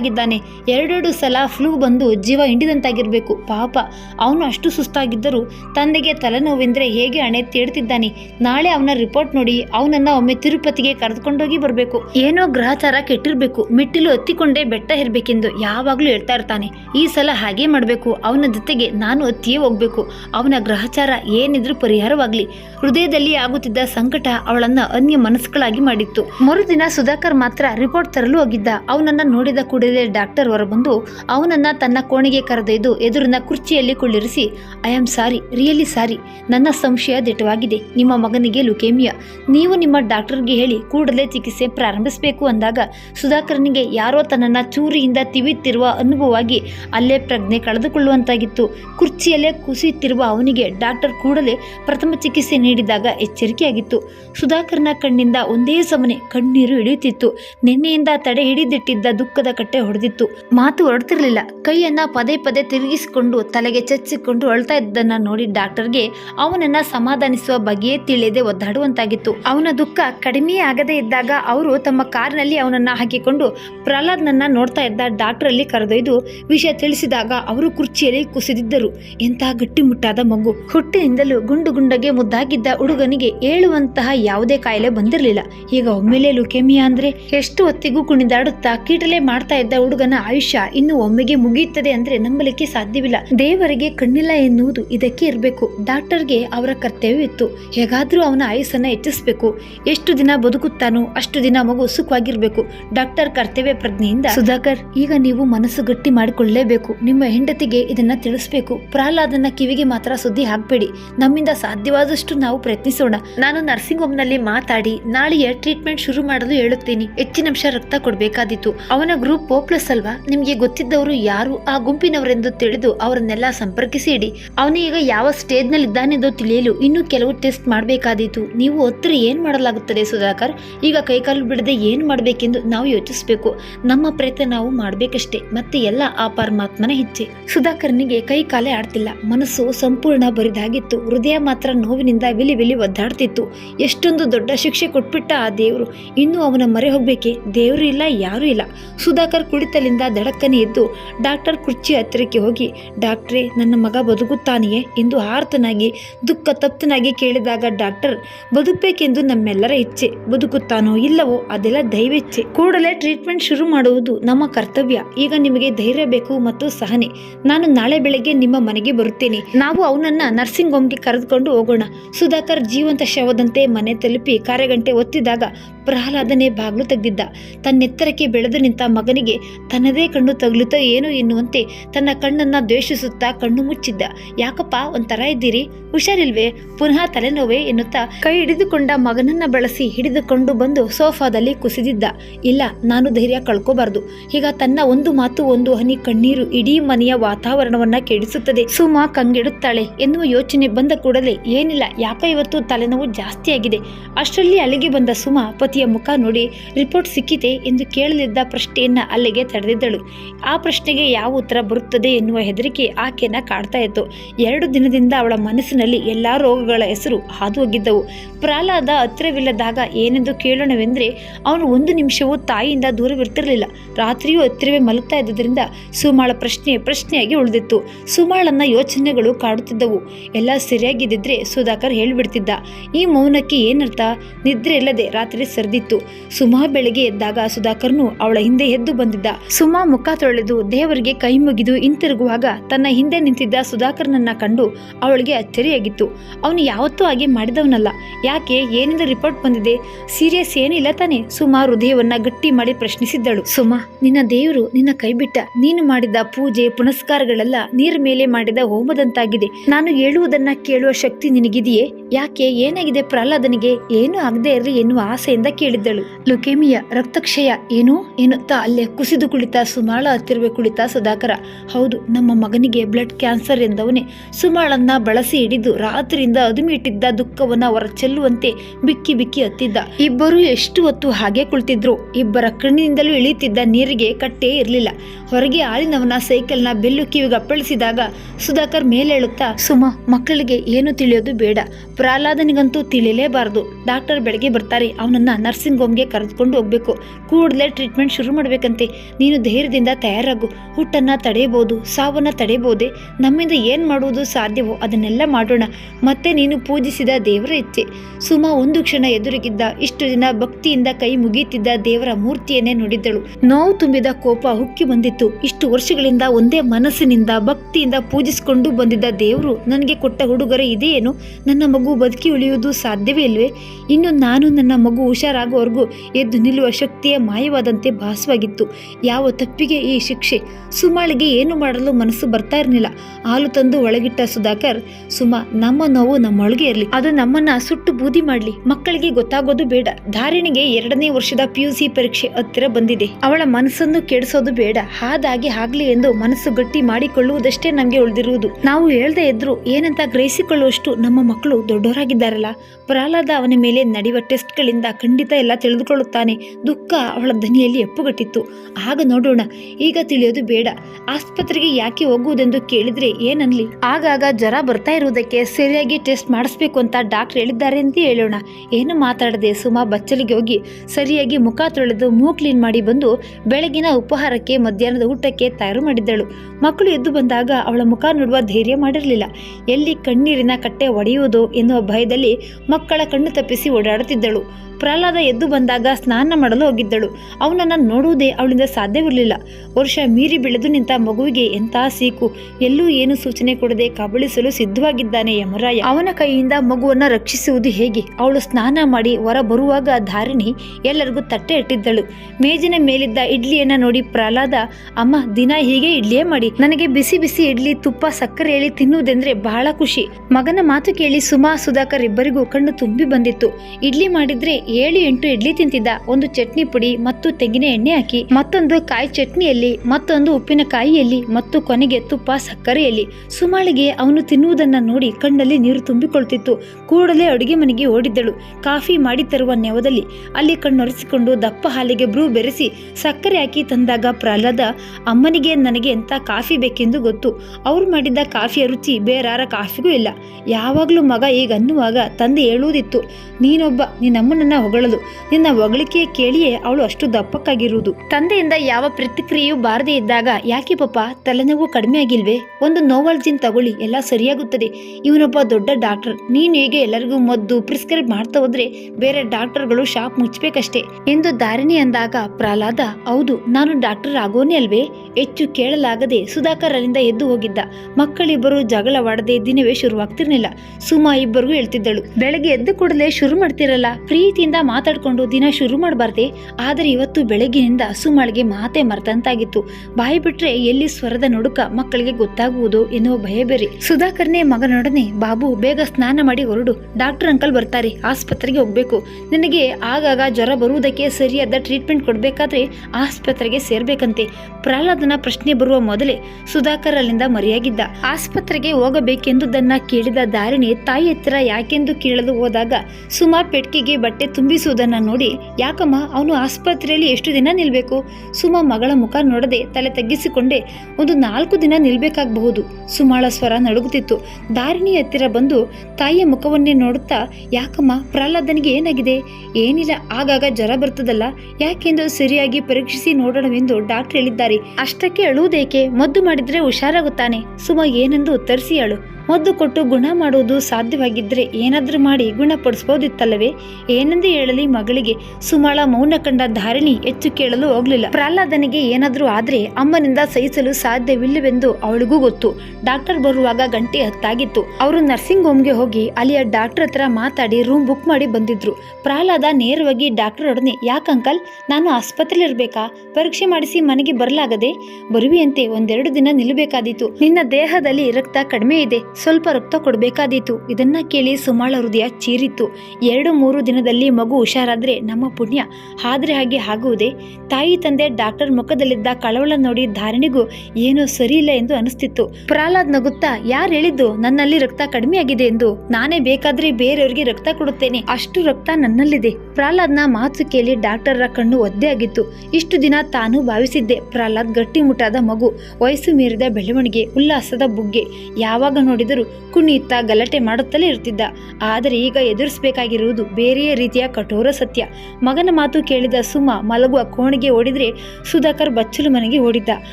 A: ಬಿಳಿಸಿಕೊಂಡಂತಾಗಿದ್ದಾನೆ ಎರಡೆರಡು ಸಲ ಫ್ಲೂ ಬಂದು ಜೀವ ಹಿಂಡಿದಂತಾಗಿರಬೇಕು. ಪಾಪ, ಅವನು ಅಷ್ಟು ಸುಸ್ತಾಗಿದ್ದರೂ ತಂದೆಗೆ ತಲೆನೋವೆಂದರೆ ಹೇಗೆ ಹಣೆ ತೇಡ್ತಿದ್ದಾನೆ. ನಾಳೆ ಅವನ ರಿಪೋರ್ಟ್ ನೋಡಿ ಅವನನ್ನ ಒಮ್ಮೆ ತಿರುಪತಿಗೆ ಕರೆದುಕೊಂಡೋಗಿ ಬರಬೇಕು. ಏನೋ ಗ್ರಹಚಾರ ಕೆಟ್ಟಿರ್ಬೇಕು. ಮೆಟ್ಟಿಲು ಹತ್ತಿಕೊಂಡೇ ಬೆಟ್ಟ ಇರಬೇಕೆಂದು ಯಾವಾಗಲೂ ಹೇಳ್ತಾ ಇರ್ತಾನೆ. ಈ ಸಲ ಹಾಗೆ ಮಾಡಬೇಕು. ಅವನ ಜೊತೆಗೆ ನಾನು ಹತ್ತಿಯೇ ಹೋಗ್ಬೇಕು. ಅವನ ಗ್ರಹಚಾರ ಏನಿದ್ರೂ ಪರಿಹಾರವಾಗಲಿ. ಹೃದಯದಲ್ಲಿ ಆಗುತ್ತಿದ್ದ ಸಂಕಟ ಅವಳನ್ನ ಅನ್ಯ ಮನಸ್ಸುಗಳಾಗಿ ಮಾಡಿತ್ತು. ಮರುದಿನ ಸುಧಾಕರ್ ಮಾತ್ರ ರಿಪೋರ್ಟ್ ತರಲು ಹೋಗಿದ್ದ. ಅವನನ್ನ ನೋಡಿದ ಕೂಡಲೇ ಡಾಕ್ಟರ್ ಹೊರಬಂದು ಅವನನ್ನ ತನ್ನ ಕೋಣೆಗೆ ಕರೆದೊಯ್ದು ಎದುರಿನ ಕುರ್ಚಿಯಲ್ಲಿ ಕುಳ್ಳಿರಿಸಿ I am sorry really sorry ನನ್ನ ಸಂಶಯ ದಿಟವಾಗಿದೆ. ನಿಮ್ಮ ಮಗನಿಗೆ ಲುಕೇಮಿಯಾ ನೀವು ನಿಮ್ಮ ಡಾಕ್ಟರ್ಗೆ ಹೇಳಿ ಕೂಡಲೇ ಚಿಕಿತ್ಸೆ ಪ್ರಾರಂಭಿಸಬೇಕು ಅಂದಾಗ ಸುಧಾಕರ್ನಿಗೆ ಯಾರೋ ತನ್ನನ್ನ ಚೂರಿಯಿಂದ ತಿವಿಯುತ್ತಿರುವ ಅನುಭವವಾಗಿ ಅಲ್ಲೇ ಪ್ರಜ್ಞೆ ಕಳೆದುಕೊಳ್ಳುವಂತಾಗಿತ್ತು. ಕುರ್ಚಿಯಲ್ಲೇ ಕುಸಿಯುತ್ತಿರುವ ಅವನಿಗೆ ಡಾಕ್ಟರ್ ಕೂಡಲೇ ಪ್ರಥಮ ಚಿಕಿತ್ಸೆ ನೀಡಿದಾಗ ಎಚ್ಚರಿಕೆಯಾಗಿತ್ತು. ಸುಧಾಕರ್ನ ಕಣ್ಣಿಂದ ಒಂದೇ ಸಮನೆ ಕಣ್ಣೀರು ಇಳಿಯುತ್ತಿತ್ತು. ನಿನ್ನೆಯಿಂದ ತಡೆ ಹಿಡಿದಿಟ್ಟಿದ್ದ ದುಃಖದ ಕಟ್ಟೆ ಹೊಡೆದಿತ್ತು. ಮಾತು ಹೊರಡ್ತಿರ್ಲಿಲ್ಲ. ಕೈಯನ್ನ ಪದೇ ಪದೇ ತಿರುಗಿಸಿಕೊಂಡು ತಲೆಗೆ ಚಚ್ಚಿಕೊಂಡು ಅಳ್ತಾ ಇದ್ದನ್ನ ನೋಡಿ ಡಾಕ್ಟರ್ಗೆ ಅವನನ್ನ ಸಮಾಧಾನಿಸುವ ಬಗೆಯೇ ತಿಳಿಯದೆ ಒದ್ದಾಡುವಂತಾಗಿತ್ತು. ಅವನ ದುಃಖ ಕಡಿಮೆಯೇ ಆಗದೇ ಇದ್ದಾಗ ಅವರು ತಮ್ಮ ಕಾರಿನಲ್ಲಿ ಅವನನ್ನ ಹಾಕಿಕೊಂಡು ಪ್ರಹ್ಲಾದ್ನನ್ನ ನೋಡ್ತಾ ಇದ್ದ ಡಾಕ್ಟರ್ ಅಲ್ಲಿ ಕರೆದೊಯ್ದು ವಿಷಯ ತಿಳಿಸಿದಾಗ ಅವರು ಕುರ್ಚಿಯಲ್ಲಿ ಕುಸಿದಿದ್ದರು. ಎಂತಹ ಗಟ್ಟಿಮುಟ್ಟಾದ ಮಗು. ಹುಟ್ಟಿನಿಂದಲೂ ಗುಂಡು ಗುಂಡಗೆ ಮುದ್ದಾಗಿದ್ದ ಹುಡುಗನಿಗೆ ಏಳುವಂತಹ ಯಾವುದೇ ಕಾಯಿಲೆ ಬಂದಿರಲಿಲ್ಲ. ಈಗ ಒಮ್ಮೆಲೆ ಲುಕೇಮಿಯಾ ಅಂದ್ರೆ ಎಷ್ಟು ಹೊತ್ತಿಗೂ ಕುಣಿದಾಡುತ್ತಾ ಕೀಟಲೆ ಮಾಡ್ತಾ ಇದ್ದ ಹುಡುಗನ ಆಯುಷ್ಯ ಇನ್ನು ಒಮ್ಮೆಗೆ ಮುಗಿಯುತ್ತದೆ ಅಂದ್ರೆ ನಂಬಲಿಕ್ಕೆ ಸಾಧ್ಯವಿಲ್ಲ. ದೇವರಿಗೆ ಕಣ್ಣಿಲ್ಲ ಎನ್ನುವುದು ಇದಕ್ಕೆ ಇರಬೇಕು. ಡಾಕ್ಟರ್ಗೆ ಅವರ ಕರ್ತವ್ಯ ಇತ್ತು. ಹೇಗಾದ್ರೂ ಅವನ ಆಯುಸ್ಸನ್ನ ಹೆಚ್ಚಿಸಬೇಕು. ಎಷ್ಟು ದಿನ ಬದುಕುತ್ತಾನೋ ಅಷ್ಟು ದಿನ ಮಗು ಸುಖವಾಗಿರ್ಬೇಕು. ಡಾಕ್ಟರ್ ಕರ್ತವ್ಯ ಪ್ರಜ್ಞೆಯಿಂದ ಸುಧಾಕರ್ ಈಗ ನೀವು ಮನಸ್ಸು ಗಟ್ಟಿ ಮಾಡಿಕೊಳ್ಳಲೇಬೇಕು ನಿಮ್ಮ ಹೆಂಡತಿಗೆ ಇದನ್ನ ತಿಳಿಸ್ಬೇಕು. ಪ್ರಹ್ಲಾದನ ಕಿವಿಗೆ ಮಾತ್ರ ಸುದ್ದಿ ಹಾಕ್ಬೇಡಿ. ನಮ್ಮಿಂದ ಸಾಧ್ಯವಾದಷ್ಟು ನಾವು ಪ್ರಯತ್ನಿಸೋಣ. ನಾನು ನರ್ಸಿಂಗ್ ಹೋಮ್ನಲ್ಲಿ ಮಾತಾಡಿ ನಾಳೆಯ ಟ್ರೀಟ್ಮೆಂಟ್ ಶುರು ಮಾಡಲು ಹೇಳುತ್ತೇನೆ. ಹೆಚ್ಚಿನ ಅಂಶ ರಕ್ತ ಕೊಡಬೇಕಾದಿತ್ತು. ಅವನ ಗ್ರೂಪ್ ಹೋಪ್ಲೆಸ್ ಅಲ್ವಾ? ನಿಮ್ಗೆ ಗೊತ್ತಿದ್ದವರು ಯಾರು? ಆ ಗುಂಪಿನವರೆಂದು ತಿಳಿದು ಅವರನ್ನೆಲ್ಲ ಸಂಪರ್ಕಿಸಿ ಇಡಿ. ಈಗ ಯಾವ ಸ್ಟೇಜ್ನಲ್ಲಿ ಇದ್ದಾನೆಂದು ತಿಳಿಯಲು ಇನ್ನೂ ಕೆಲವು ಟೆಸ್ಟ್ ಮಾಡಬೇಕಾದೀತು. ನೀವು ಹತ್ತಿರ ಏನ್ ಮಾಡಲಾಗುತ್ತದೆ ಸುಧಾಕರ್? ಈಗ ಕೈಕಾಲು ಬಿಡದೆ ಏನ್ ಮಾಡಬೇಕೆಂದು ನಾವು ಯೋಚಿಸಬೇಕು. ನಮ್ಮ ಪ್ರಯತ್ನ ನಾವು ಮಾಡಬೇಕಷ್ಟೇ. ಮತ್ತೆ ಎಲ್ಲ ಆ ಪರಮಾತ್ಮನ ಹೆಚ್ಚೆ ಸುಧಾಕರ್ನಿಗೆ ಕೈಕಾಲೇ ಆಡ್ತಿಲ್ಲ. ಮನಸ್ಸು ಸಂಪೂರ್ಣ ಬರಿದಾಗಿತ್ತು. ಹೃದಯ ಮಾತ್ರ ನೋವಿನಿಂದ ವಿಲಿ ವಿಲಿ ಒದ್ದಾಡ್ತಿತ್ತು. ಎಷ್ಟೊಂದು ದೊಡ್ಡ ಶಿಕ್ಷೆ ಕೊಟ್ಬಿಟ್ಟ ಆ ದೇವರು. ಇನ್ನು ಅವನ ಮರೆ ಹೋಗ್ಬೇಕೆ? ದೇವರು ಇಲ್ಲ, ಯಾರೂ ಇಲ್ಲ. ಸುಧಾಕರ್ ಕುಳಿತಲಿಂದ ಧಡಕ್ಕನೆ ಎದ್ದು ಡಾಕ್ಟರ್ ಕುರ್ಚಿ ಹತ್ತಿರಕ್ಕೆ ಹೋಗಿ, ಡಾಕ್ಟ್ರೇ, ನನ್ನ ಮಗ ಬದುಕುತ್ತಾನೆಯೇ? ಎಂದು ಆರ್ತನಾಗಿ, ದುಃಖ ತಪ್ತನಾಗಿ ಕೇಳಿದಾಗ ಡಾಕ್ಟರ್, ಬದುಕಬೇಕೆಂದು ನಮ್ಮೆಲ್ಲರ ಇಚ್ಛೆ. ಬದುಕುತ್ತಾನೋ ಇಲ್ಲವೋ ಅದೆಲ್ಲ ದೈವೇಚ್ಛೆ ಕೂಡಲೇ ಟ್ರೀಟ್ಮೆಂಟ್ ಶುರು ಮಾಡುವುದು ನಮ್ಮ ಕರ್ತವ್ಯ. ಈಗ ನಿಮಗೆ ಧೈರ್ಯ ಬೇಕು ಮತ್ತು ಸಹನೆ. ನಾನು ನಾಳೆ ಬೆಳಗ್ಗೆ ನಿಮ್ಮ ಮನೆಗೆ ಬರುತ್ತೇನೆ. ನಾವು ಅವನನ್ನ ನರ್ಸಿಂಗ್ ಹೋಮ್ಗೆ ಕರೆದುಕೊಂಡು ಹೋಗೋಣ. ಸುಧಾಕರ್ ಜೀವಂತ ಶವದಂತೆ ಮನೆ ತಲುಪಿ ಕಾರ್ಯಗಂಟೆ ಒತ್ತಿದಾಗ ಪ್ರಹ್ಲಾದನೇ ಬಾಗ್ಲು ತೆಗೆದಿದ್ದ. ತನ್ನೆತ್ತರಕ್ಕೆ ಬೆಳೆದು ನಿಂತ ಮಗನಿಗೆ ತನ್ನದೇ ಕಣ್ಣು ತಗಲುತ್ತ ಏನೋ ಎನ್ನುವಂತೆ ತನ್ನ ಕಣ್ಣನ್ನ ದ್ವೇಷಿಸುತ್ತಾ ಕಣ್ಣು ಮುಚ್ಚಿದ್ದ. ಯಾಕಪ್ಪ ಒಂಥರ ಇದ್ದೀರಿ? ಹುಷಾರಿಲ್ವೇ? ಪುನಃ ತಲೆನೋವೇ ಎನ್ನುತ್ತಾ ಕೈ ಹಿಡಿದುಕೊಂಡ ಮಗನನ್ನ ಬಳಸಿ ಹಿಡಿದುಕೊಂಡು ಬಂದು ಸೋಫಾದಲ್ಲಿ ಕುಸಿದಿದ್ದ. ಇಲ್ಲ, ನಾನು ಧೈರ್ಯ ಕಳ್ಕೋಬಾರ್ದು. ಈಗ ತನ್ನ ಒಂದು ಮಾತು ಒಂದು ಹನಿ ಕಣ್ಣೀರು ಇಡೀ ಮನೆಯ ವಾತಾವರಣವನ್ನ ಕೆಡಿಸುತ್ತದೆ. ಸುಮಾ ಕಂಗೆಡುತ್ತಾಳೆ. ಎನ್ನುವ ಯೋಚನೆ ಬಂದ ಕೂಡಲೇ, ಏನಿಲ್ಲ, ಯಾಕ ಇವತ್ತು ತಲೆನೋವು ಜಾಸ್ತಿಯಾಗಿದೆ. ಅಷ್ಟರಲ್ಲಿ ಅಲ್ಲಿಗೆ ಬಂದ ಸುಮಾ ಪತಿಯ ಮುಖ ನೋಡಿ ರಿಪೋರ್ಟ್ ಸಿಕ್ಕಿದೆ ಎಂದು ಕೇಳಲಿದ್ದ ಪ್ರಶ್ನೆಯನ್ನ ಅಲ್ಲಿಗೆ ತಡೆದಿದ್ದಳು. ಆ ಪ್ರಶ್ನೆಗೆ ಯಾವ ಉತ್ತರ ಬರುತ್ತದೆ ಎನ್ನುವ ಹೆದರಿಕೆ ಆಕೆಯನ್ನ ಕಾಡ್ತಾ ಇತ್ತು. ಎರಡು ದಿನದಿಂದ ಅವಳ ಮನಸ್ಸಿನಲ್ಲಿ ಎಲ್ಲಾ ರೋಗಗಳ ಹೆಸರು ಹಾದು ಹೋಗಿದ್ದವು ಪ್ರಹ್ಲಾದ ಹತ್ತಿರವಿಲ್ಲದಾಗ ಏನೆಂದು ಕೇಳೋಣವೆಂದ್ರೆ, ಅವನು ಒಂದು ನಿಮಿಷವೂ ತಾಯಿಯಿಂದ ದೂರವಿರ್ತಿರಲಿಲ್ಲ. ರಾತ್ರಿಯೂ ಹತ್ತಿರವೇ ಮಲಗ್ತಾ ಇದ್ದುದರಿಂದ ಸುಮಾಳ ಪ್ರಶ್ನೆ ಪ್ರಶ್ನೆಯಾಗಿ ಉಳಿದಿತ್ತು. ಸುಮಾಳನ್ನ ಯೋಚನೆಗಳು ಕಾಡುತ್ತಿದ್ದವು. ಎಲ್ಲ ಸರಿಯಾಗಿದ್ದಿದ್ರೆ ಸುಧಾಕರ್ ಹೇಳಿಬಿಡ್ತಿದ್ದ, ಈ ಮೌನಕ್ಕೆ ಏನರ್ಥ? ನಿದ್ರೆ ಇಲ್ಲದೆ ರಾತ್ರಿ ಸರಿದಿತ್ತು. ಸುಮಾ ಬೆಳಗ್ಗೆ ಎದ್ದಾಗ ಸುಧಾಕರ್ನು ಅವಳ ಹಿಂದೆ ಎದ್ದು ಬಂದಿದ್ದ. ಸುಮಾ ಮುಖ ತೊಳೆದು ದೇವರಿಗೆ ಕೈ ಮುಗಿದು ಹಿಂತಿರುಗುವಾಗ ತನ್ನ ಹಿಂದೆ ನಿಂತಿದ್ದ ಸುಧಾಕರ್ನನ್ನ ಕಂಡು ಅವಳಿಗೆ ಅಚ್ಚರಿಯಾಗಿತ್ತು. ಅವನು ಯಾವತ್ತೂ ಹಾಗೆ ಮಾಡಿದವನಲ್ಲ. ಯಾಕೆ? ಏನಿಂದ ರಿಪೋರ್ಟ್ ಬಂದಿದೆ? ಸೀರಿಯಸ್ ಏನಿಲ್ಲ ತಾನೆ? ಸುಮಾ ಹೃದಯವನ್ನ ಗಟ್ಟಿ ಮಾಡಿ ಪ್ರಶ್ನಿಸಿದ್ದಳು. ಸುಮಾ, ನಿನ್ನ ದೇವರು ನಿನ್ನ ಕೈಬಿಟ್ಟ. ನೀನು ಮಾಡಿದ ಪೂಜೆ, ಪುನಸ್ಕಾರಗಳೆಲ್ಲ ನೀರ್ ಮೇಲೆ ಮಾಡಿದ ಹೋಮದಂತಾಗಿದೆ. ನಾನು ಹೇಳುವುದನ್ನ ಕೇಳುವ ಶಕ್ತಿ ನಿನಗಿದೆಯೇ? ಯಾಕೆ ಏನಾಗಿದೆ ಪ್ರಹ್ಲಾದನಿಗೆ? ಏನು ಆಗದೆ ಇರಲಿ ಎನ್ನುವ ಆಸೆಯಿಂದ ಕೇಳಿದ್ದಳು. ಲುಕೇಮಿಯಾ ರಕ್ತಕ್ಷಯ ಏನು ಎನ್ನುತ್ತಾ ಅಲ್ಲೇ ಕುಸಿದು ಕುಳಿತ ಸುಮಾಳ ಹತ್ತಿರವೇ ಕುಳಿತ ಸುಧಾಕರ. ಹೌದು, ನಮ್ಮ ಮಗನಿಗೆ ಬ್ಲಡ್ ಕ್ಯಾನ್ಸರ್ ಎಂದವನೇ ಸುಮಾಳನ್ನ ಬಳಸಿ ಹಿಡಿದು ರಾತ್ರಿಯಿಂದ ಅದುಮಿಟ್ಟಿದ್ದ ದುಃಖವನ್ನ ಹೊರ ಚೆಲ್ಲುವಂತೆ ಬಿಕ್ಕಿ ಬಿಕ್ಕಿ ಹತ್ತಿದ್ದ. ಇಬ್ಬರು ಎಷ್ಟು ಹೊತ್ತು ಹಾಗೆ ಕುಳಿತಿದ್ರು. ಇಬ್ಬರ ಕಣ್ಣಿನಿಂದಲೂ ಇಳಿಯುತ್ತಿದ್ದ ನೀರಿಗೆ ಕಟ್ಟೇ ಇರಲಿಲ್ಲ. ಹೊರಗೆ ಆಳಿನವನ ಸೈಕಲ್ನ ಬೆಲ್ಲು ಕಿವಿಗೆ ಅಪ್ಪಳಿಸಿದಾಗ ಸುಧಾಕರ್ ಮೇಲೇಳುತ್ತಾ, ಸುಮ, ಮಕ್ಕಳಿಗೆ ಏನು ತಿಳಿಯೋದು ಬೇಡ. ಪ್ರಹ್ಲಾದನಿಗಂತೂ ತಿಳಿಯಲೇಬಾರದು ಡಾಕ್ಟರ್ ಬೆಳಗ್ಗೆ ಬರ್ತಾರೆ, ಅವನನ್ನ ನರ್ಸಿಂಗ್ ಹೋಮ್ಗೆ ಕರೆದುಕೊಂಡು ಹೋಗ್ಬೇಕು. ಕೂಡಲೇ ಟ್ರೀಟ್ಮೆಂಟ್ ಶುರು ಮಾಡಬೇಕಂತೆ. ನೀನು ಧೈರ್ಯದಿಂದ ತಯಾರಾಗು. ಹುಟ್ಟನ್ನ ತಡೆಯಬಹುದು, ಸಾವನ್ನ ತಡೆಯಬಹುದೇ? ನಮ್ಮಿಂದ ಏನು ಮಾಡುವುದು ಸಾಧ್ಯವೋ ಅದನ್ನೆಲ್ಲ ಮಾಡೋಣ. ಮತ್ತೆ ನೀನು ಪೂಜಿಸಿದ ದೇವರ ಇಚ್ಛೆ. ಸುಮಾ ಒಂದು ಕ್ಷಣ ಎದುರಿಗಿದ್ದ ಇಷ್ಟು ದಿನ ಭಕ್ತಿಯಿಂದ ಕೈ ಮುಗಿಯುತ್ತಿದ್ದ ದೇವರ ಮೂರ್ತಿಯನ್ನೇ ನೋಡಿದ್ದಳು. ನೋವು ತುಂಬಿದ ಕೋಪ ಹುಕ್ಕಿ ಬಂದಿತ್ತು. ಇಷ್ಟು ವರ್ಷಗಳಿಂದ ಒಂದೇ ಮನಸ್ಸಿನಿಂದ ಭಕ್ತಿಯಿಂದ ಪೂಜಿಸಿಕೊಂಡು ಬಂದಿದ್ದ ದೇವರು, ನನಗೆ ಕೊಟ್ಟ ಉಡುಗೊರೆ ಇದೇನು? ನನ್ನ ಮಗು ಬದುಕಿ ಉಳಿಯುವುದು ಸಾಧ್ಯವೇ ಇಲ್ವೇ? ಇನ್ನು ನಾನು ನನ್ನ ಮಗು ಹುಷಾರಾಗುವವರೆಗೂ ಎದ್ದು ನಿಲ್ಲುವ ಶಕ್ತಿಯ ಮಾಯವಾದಂತೆ ಭಾಸವಾಗಿತ್ತು. ಯಾವ ತಪ್ಪಿಗೆ ಈ ಶಿಕ್ಷೆ? ಸುಮಾಳಿಗೆ ಏನು ಮಾಡಲು ಮನಸ್ಸು ಬರ್ತಾ ಇರಲಿಲ್ಲ. ಹಾಲು ತಂದು ಒಳಗಿಟ್ಟ ಸುಧಾಕರ್, ಸುಮಾ, ನಮ್ಮ ನೋವು ನಮ್ಮೊಳಗೆ ಇರಲಿ. ಅದು ನಮ್ಮನ್ನ ಸುಟ್ಟು ಬೂದಿ ಮಾಡಲಿ. ಮಕ್ಕಳಿಗೆ ಗೊತ್ತಾಗೋದು ಬೇಡ. ಧಾರಿಣಿಗೆ ಎರಡನೇ ವರ್ಷದ ಪಿ ಯು ಸಿ ಪರೀಕ್ಷೆ ಹತ್ತಿರ ಬಂದಿದೆ. ಅವಳ ಮನಸ್ಸನ್ನು ಕೆಡಿಸೋದು ಬೇಡ. ಹಾದಾಗಿ ಆಗ್ಲಿ ಎಂದು ಮನಸ್ಸು ಗಟ್ಟಿ ಮಾಡಿಕೊಳ್ಳುವುದಷ್ಟೇ ನಮಗೆ ಉಳಿದಿರುವುದು. ನಾವು ಹೇಳದೇ ಇದ್ರು ಏನಂತ ಗ್ರಹಿಸಿಕೊಳ್ಳುವಷ್ಟು ನಮ್ಮ ಮಕ್ಕಳು ದೊಡ್ಡವರಾಗಿದ್ದಾರಲ್ಲ? ಪ್ರಹ್ಲಾದ ಅವನ ಮೇಲೆ ನಡೆಯುವ ಟೆಸ್ಟ್ಗಳಿಂದ ಖಂಡಿತ ಎಲ್ಲ ತಿಳಿದುಕೊಳ್ಳುತ್ತಾನೆ. ದುಃಖ ಅವಳ ದನಿಯಲ್ಲಿ ಎಪ್ಪುಗಟ್ಟಿತ್ತು. ಆಗ ನೋಡೋಣ. ಈಗ ತಿಳಿಯೋದು ಬೇಡ. ಆಸ್ಪತ್ರೆಗೆ ಯಾಕೆ ಹೋಗುವುದೆಂದು ಕೇಳಿದ್ರೆ ಏನನ್ಲಿ? ಆಗಾಗ ಜ್ವರ ಬರ್ತಾ ಇರುವುದಕ್ಕೆ ಸರಿಯಾಗಿ ಟೆಸ್ಟ್ ಮಾಡಿಸ್ಬೇಕು ಅಂತ ಡಾಕ್ಟರ್ ಹೇಳಿದ್ದಾರೆ ಅಂತ ಹೇಳೋಣ. ಏನು ಮಾತಾಡದೆ ಸುಮಾ ಬಚ್ಚಲಿಗೆ ಹೋಗಿ ಸರಿಯಾಗಿ ಮುಖ ತೊಳೆದು ಮೂ ಕ್ಲೀನ್ ಮಾಡಿ ಬಂದು ಬೆಳಗಿನ ಉಪಹಾರಕ್ಕೆ ಮಧ್ಯಾಹ್ನದ ಊಟಕ್ಕೆ ತಯಾರು ಮಾಡಿದ್ದಳು. ಮಕ್ಕಳು ಎದ್ದು ಬಂದಾಗ ಅವಳ ಮುಖ ನೋಡುವ ಧೈರ್ಯ ಮಾಡಿರಲಿಲ್ಲ. ಎಲ್ಲಿ ಕಣ್ಣೀರಿನ ಕಟ್ಟೆ ಒಡೆಯುವುದೋ ಎನ್ನುವ ಭಯದಲ್ಲಿ ಮಕ್ಕಳ ಕಣ್ಣು ತಪ್ಪಿಸಿ ಓಡಾಡುತ್ತಿದ್ದಳು. ಪ್ರಹ್ಲಾದ ಎದ್ದು ಬಂದಾಗ ಸ್ನಾನ ಮಾಡಲು ಹೋಗಿದ್ದಳು. ಅವನನ್ನು ನೋಡುವುದೇ ಅವಳಿಂದ ಸಾಧ್ಯವಿರಲಿಲ್ಲ. ವರ್ಷ ಮೀರಿ ಬೆಳೆದು ನಿಂತ ಮಗುವಿಗೆ ಎಂಥ ಸೀಕು. ಎಲ್ಲೂ ಏನು ಸೂಚನೆ ಕೊಡದೆ ಕಬಳಿಸಲು ಸಿದ್ಧವಾಗಿದ್ದಾನೆ ಯಮರಾಯ. ಅವನ ಕೈಯಿಂದ ಮಗುವನ್ನು ರಕ್ಷಿಸುವುದು ಹೇಗೆ? ಅವಳು ಸ್ನಾನ ಮಾಡಿ ಹೊರ ಬರುವಾಗ ಧಾರಿಣಿ ಎಲ್ಲರಿಗೂ ತಟ್ಟೆ ಇಟ್ಟಿದ್ದಳು ಮೇಜಿನ ಮೇಲಿದ್ದ ಇಡ್ಲಿಯನ್ನ ನೋಡಿ ಪ್ರಹ್ಲಾದ, ಅಮ್ಮ, ದಿನ ಹೀಗೆ ಇಡ್ಲಿಯೇ ಮಾಡಿ. ನನಗೆ ಬಿಸಿ ಬಿಸಿ ಇಡ್ಲಿ, ತುಪ್ಪ, ಸಕ್ಕರೆ ಹೇಳಿ ತಿನ್ನುವುದೆಂದ್ರೆ ಬಹಳ ಖುಷಿ. ಮಗನ ಮಾತು ಕೇಳಿ ಸುಮಾ, ಸುಧಾಕರ್ ಇಬ್ಬರಿಗೂ ಕಣ್ಣು ತುಂಬಿ ಬಂದಿತ್ತು. ಇಡ್ಲಿ ಮಾಡಿದ್ರೆ ಏಳು ಎಂಟು ಇಡ್ಲಿ ತಿಂತಿದ್ದ. ಒಂದು ಚಟ್ನಿ ಪುಡಿ, ಮತ್ತು ತೆಂಗಿನ ಎಣ್ಣೆ ಹಾಕಿ, ಮತ್ತೊಂದು ಕಾಯಿ ಚಟ್ನಿಯಲ್ಲಿ, ಮತ್ತೊಂದು ಉಪ್ಪಿನಕಾಯಿಯಲ್ಲಿ, ಮತ್ತು ಕೊನೆಗೆ ತುಪ್ಪ, ಸಕ್ಕರೆಯಲ್ಲಿ. ಸುಮಾಳಿಗೆ ಅವನು ತಿನ್ನುವುದನ್ನ ನೋಡಿ ಕಣ್ಣಲ್ಲಿ ನೀರು ತುಂಬಿಕೊಳ್ತಿತ್ತು. ಕೂಡಲೇ ಅಡುಗೆ ಮನೆಗೆ ಓಡಿದ್ದಳು. ಕಾಫಿ ಮಾಡಿ ತರುವ ನೆವದಲ್ಲಿ, ಅಲ್ಲಿ ಕಣ್ಣೊರೆಸಿಕೊಂಡು ದಪ್ಪ ಹಾಲಿಗೆ ಬ್ರೂ ಬೆರೆಸಿ, ಸಕ್ಕರೆ ಹಾಕಿ ತಂದಾಗ ಪ್ರಹ್ಲಾದ, ಅಮ್ಮನಿಗೆ ನನಗೆ ಎಂಥ ಕಾಫಿ ಬೇಕೆಂದು ಗೊತ್ತು. ಅವ್ರು ಮಾಡಿದ್ದ ಕಾಫಿಯ ರುಚಿ ಬೇರಾರ ಕಾಫಿಗೂ ಇಲ್ಲ. ಯಾವಾಗಲೂ ಮಗ ಈಗ ಅನ್ನುವಾಗ ತಂದೆ ಹೇಳುವುದಿತ್ತು. ನೀನೊಬ್ಬ, ನಿನ್ನಮ್ಮನನ್ನ ಹೊಗಳಲು. ನಿನ್ನ ಹೊಗಳಿಕೆ ಕೇಳಿಯೇ ಅವಳು ಅಷ್ಟು ದಪ್ಪಕ್ಕಾಗಿರುವುದು. ತಂದೆಯಿಂದ ಯಾವ ಪ್ರತಿಕ್ರಿಯೆಯೂ ಬಾರದೇ ಇದ್ದಾಗ, ಯಾಕೆ ಪಾಪ, ತಲೆನೋವು ಕಡಿಮೆ ಆಗಿಲ್ವೇ? ಒಂದು ನೋವಾಲ್ಜಿನ್ ತಗೊಳ್ಳಿ, ಎಲ್ಲ ಸರಿಯಾಗುತ್ತದೆ. ಇವನೊಬ್ಬ ದೊಡ್ಡ ಡಾಕ್ಟರ್. ನೀನು ಹೀಗೆ ಎಲ್ಲರಿಗೂ ಮದ್ದು ಪ್ರಿಸ್ಕ್ರೈಬ್ ಮಾಡ್ತಾ ಹೋದ್ರೆ ಬೇರೆ ಡಾಕ್ಟರ್ಗಳು ಶಾಪ್ ಮುಚ್ಚಬೇಕಷ್ಟೇ ಎಂದು ದಾರಿಣಿ ಅಂದಾಗ, ಪ್ರಹ್ಲಾದ, ಹೌದು, ನಾನು ಡಾಕ್ಟರ್ ಆಗೋನೇ ಅಲ್ವೇ? ಹೆಚ್ಚು ಕೇಳಲಾಗದೆ ಸುಧಾಕರ್ ಅಲ್ಲಿಂದ ಎದ್ದು ಹೋಗಿದ್ದ. ಮಕ್ಕಳಿಬ್ಬರು ಜಗಳವಾಡದೆ ದಿನವೇ ಶುರುವಾಗ್ತಿರ್ಲಿಲ್ಲ. ಸುಮಾ ಇಬ್ಬರಿಗೂ ಹೇಳ್ತಿದ್ದಳು, ಬೆಳಗ್ಗೆ ಎದ್ದು ಕೂಡಲೇ ಶುರು ಮಾಡ್ತಿರಲ್ಲ, ಪ್ರೀತಿಯಿಂದ ಮಾತಾಡ್ಕೊಂಡು ದಿನ ಶುರು ಮಾಡಬಾರ್ದೆ, ಆದರೆ ಇವತ್ತು ಬೆಳಗ್ಗಿನಿಂದ ಸುಮಾಳಿಗೆ ಮಾತೆ ಮರೆತಂತಾಗಿತ್ತು. ಬಾಯಿ ಬಿಟ್ರೆ ಎಲ್ಲಿ ಸ್ವರದ ನುಡುಕ ಮಕ್ಕಳಿಗೆ ಗೊತ್ತಾಗುವುದು ಎನ್ನುವ ಭಯ ಬೇರೆ. ಸುಧಾಕರ್ನೇ ಮಗನೊಡನೆ, ಬಾಬು, ಬೇಗ ಸ್ನಾನ ಮಾಡಿ ಹೊರಡು. ಡಾಕ್ಟರ್ ಅಂಕಲ್ ಬರ್ತಾರೆ, ಆಸ್ಪತ್ರೆಗೆ ಹೋಗ್ಬೇಕು. ನಿನಗೆ ಆಗಾಗ ಜ್ವರ ಬರುವುದಕ್ಕೆ ಸರಿಯಾದ ಟ್ರೀಟ್ಮೆಂಟ್ ಕೊಡಬೇಕಾದ್ರೆ ಆಸ್ಪತ್ರೆಗೆ ಸೇರ್ಬೇಕಂತೆ. ಪ್ರಹ್ಲಾದನ ಪ್ರಶ್ನೆ ಬರುವ ಮೊದಲೇ ಸುಧಾಕರ್ ಅಲ್ಲಿಂದ ಮರೆಯಾಗಿದ್ದ. ಆಸ್ಪತ್ರೆಗೆ ಹೋಗಬೇಕೆಂದುದನ್ನ ಕೇಳಿದ ದಾರಿಣಿ ತಾಯಿ ಹತ್ತಿರ ಯಾಕೆಂದು ಕೇಳಲು ಹೋದಾಗ ಸುಮಾ ಪೆಟ್ಕಿಗೆ ಬಟ್ಟೆ ತುಂಬಿಸುವುದನ್ನ ನೋಡಿ ಯಾಕಮ್ಮ, ಅವನು ಆಸ್ಪತ್ರೆಯಲ್ಲಿ ಎಷ್ಟು ದಿನ ನಿಲ್ಲಬೇಕು ಸುಮಾ ಮಗಳ ಮುಖ ನೋಡದೆ ತಲೆ ತಗ್ಗಿಸಿಕೊಂಡೆ ಒಂದು ನಾಲ್ಕು ದಿನ ನಿಲ್ಬೇಕಾಗಬಹುದು. ಸುಮಾಳ ಸ್ವರ ನಡುಗುತ್ತಿತ್ತು. ದಾರಿಣಿ ಹತ್ತಿರ ಬಂದು ತಾಯಿಯ ಮುಖವನ್ನೇ ನೋಡುತ್ತಾ, ಯಾಕಮ್ಮ, ಪ್ರಹ್ಲಾದನಿಗೆ ಏನಾಗಿದೆ? ಏನಿಲ್ಲ, ಆಗಾಗ ಜ್ವರ ಬರ್ತದಲ್ಲ, ಯಾಕೆಂದು ಸರಿಯಾಗಿ ಪರೀಕ್ಷಿಸಿ ನೋಡೋಣವೆಂದು ಡಾಕ್ಟರ್ ಹೇಳಿದ್ದಾರೆ. ಅಷ್ಟಕ್ಕೆ ಅಳುವುದೇಕೆ? ಮದ್ದು ಮಾಡಿದ್ರೆ ಹುಷಾರಾಗುತ್ತಾನೆ. ಸುಮ ಏನೆಂದು ಉತ್ತರಿಸಿ ಅಳು. ಮದ್ದು ಕೊಟ್ಟು ಗುಣ ಮಾಡುವುದು ಸಾಧ್ಯವಾಗಿದ್ದರೆ ಏನಾದರೂ ಮಾಡಿ ಗುಣಪಡಿಸಬಹುದಿತ್ತಲ್ಲವೇ ಏನೆಂದು ಹೇಳಲಿ ಮಗಳಿಗೆ. ಸುಮಾಳ ಮೌನ ಕಂಡ ಧಾರಿಣಿ ಹೆಚ್ಚು ಕೇಳಲು ಹೋಗಲಿಲ್ಲ. ಪ್ರಹ್ಲಾದನಿಗೆ ಏನಾದರೂ ಆದರೆ ಅಮ್ಮನಿಂದ ಸಹಿಸಲು ಸಾಧ್ಯವಿಲ್ಲವೆಂದು ಅವಳಿಗೂ ಗೊತ್ತು. ಡಾಕ್ಟರ್ ಬರುವಾಗ ಗಂಟೆ ಹತ್ತಾಗಿತ್ತು. ಅವರು ನರ್ಸಿಂಗ್ ಹೋಮ್ಗೆ ಹೋಗಿ ಅಲ್ಲಿಯ ಡಾಕ್ಟರ್ ಹತ್ರ ಮಾತಾಡಿ ರೂಮ್ ಬುಕ್ ಮಾಡಿ ಬಂದಿದ್ರು. ಪ್ರಹ್ಲಾದ ನೇರವಾಗಿ ಡಾಕ್ಟರ್ ಒಡನೆ ಯಾಕಂಕಲ್ ನಾನು ಆಸ್ಪತ್ರೆಯಲ್ಲಿ ಇರಬೇಕಾ ಪರೀಕ್ಷೆ ಮಾಡಿಸಿ ಮನೆಗೆ ಬರಲಾಗದೆ? ಬರುವಿಯಂತೆ ಒಂದೆರಡು ದಿನ ನಿಲ್ಲಬೇಕಾದೀತು. ನಿನ್ನ ದೇಹದಲ್ಲಿ ರಕ್ತ ಕಡಿಮೆ ಇದೆ. ಸ್ವಲ್ಪ ರಕ್ತ ಕೊಡಬೇಕಾದೀತು. ಇದನ್ನ ಕೇಳಿ ಸುಮಾಳ ಹೃದಯ ಚೀರಿತ್ತು. ಎರಡು ಮೂರು ದಿನದಲ್ಲಿ ಮಗು ಹುಷಾರಾದ್ರೆ ನಮ್ಮ ಪುಣ್ಯ. ಆದ್ರೆ ಹಾಗೆ ಆಗುವುದೇ? ತಾಯಿ ತಂದೆ ಡಾಕ್ಟರ್ ಮುಖದಲ್ಲಿದ್ದ ಕಳವಳ ನೋಡಿ ಧಾರಣೆಗೂ ಏನೋ ಸರಿಯಿಲ್ಲ ಎಂದು ಅನಿಸ್ತಿತ್ತು. ಪ್ರಹ್ಲಾದ್ ನಗುತ್ತಾ, ಯಾರು ಹೇಳಿದ್ದು? ನನ್ನಲ್ಲಿ ರಕ್ತ ಕಡಿಮೆ ಆಗಿದೆ ಎಂದು. ನಾನೇ ಬೇಕಾದ್ರೆ ಬೇರೆಯವರಿಗೆ ರಕ್ತ ಕೊಡುತ್ತೇನೆ. ಅಷ್ಟು ರಕ್ತ ನನ್ನಲ್ಲಿದೆ. ಪ್ರಹ್ಲಾದ್ನ ಮಾತು ಕೇಳಿ ಡಾಕ್ಟರ್ರ ಕಣ್ಣು ಒದ್ದೆ ಆಗಿತ್ತು. ಇಷ್ಟು ದಿನ ತಾನು ಭಾವಿಸಿದ್ದೆ ಪ್ರಹ್ಲಾದ್ ಗಟ್ಟಿಮುಟ್ಟಾದ ಮಗು. ವಯಸ್ಸು ಮೀರಿದ ಬೆಳವಣಿಗೆ, ಉಲ್ಲಾಸದ ಬುಗ್ಗೆ. ಯಾವಾಗ ನೋಡಿದರೂ ಕುಣಿಯುತ್ತಾ ಗಲಾಟೆ ಮಾಡುತ್ತಲೇ ಇರ್ತಿದ್ದ ಆದರೆ ಈಗ ಎದುರಿಸಬೇಕಾಗಿರುವುದು ಬೇರೆಯೇ ರೀತಿಯ ಕಠೋರ ಸತ್ಯ. ಮಗನ ಮಾತು ಕೇಳಿದ ಸುಮ ಮಲಗುವ ಕೋಣೆಗೆ ಓಡಿದರೆ ಸುಧಾಕರ್ ಬಚ್ಚಲು ಮನೆಗೆ ಓಡಿದ್ದ.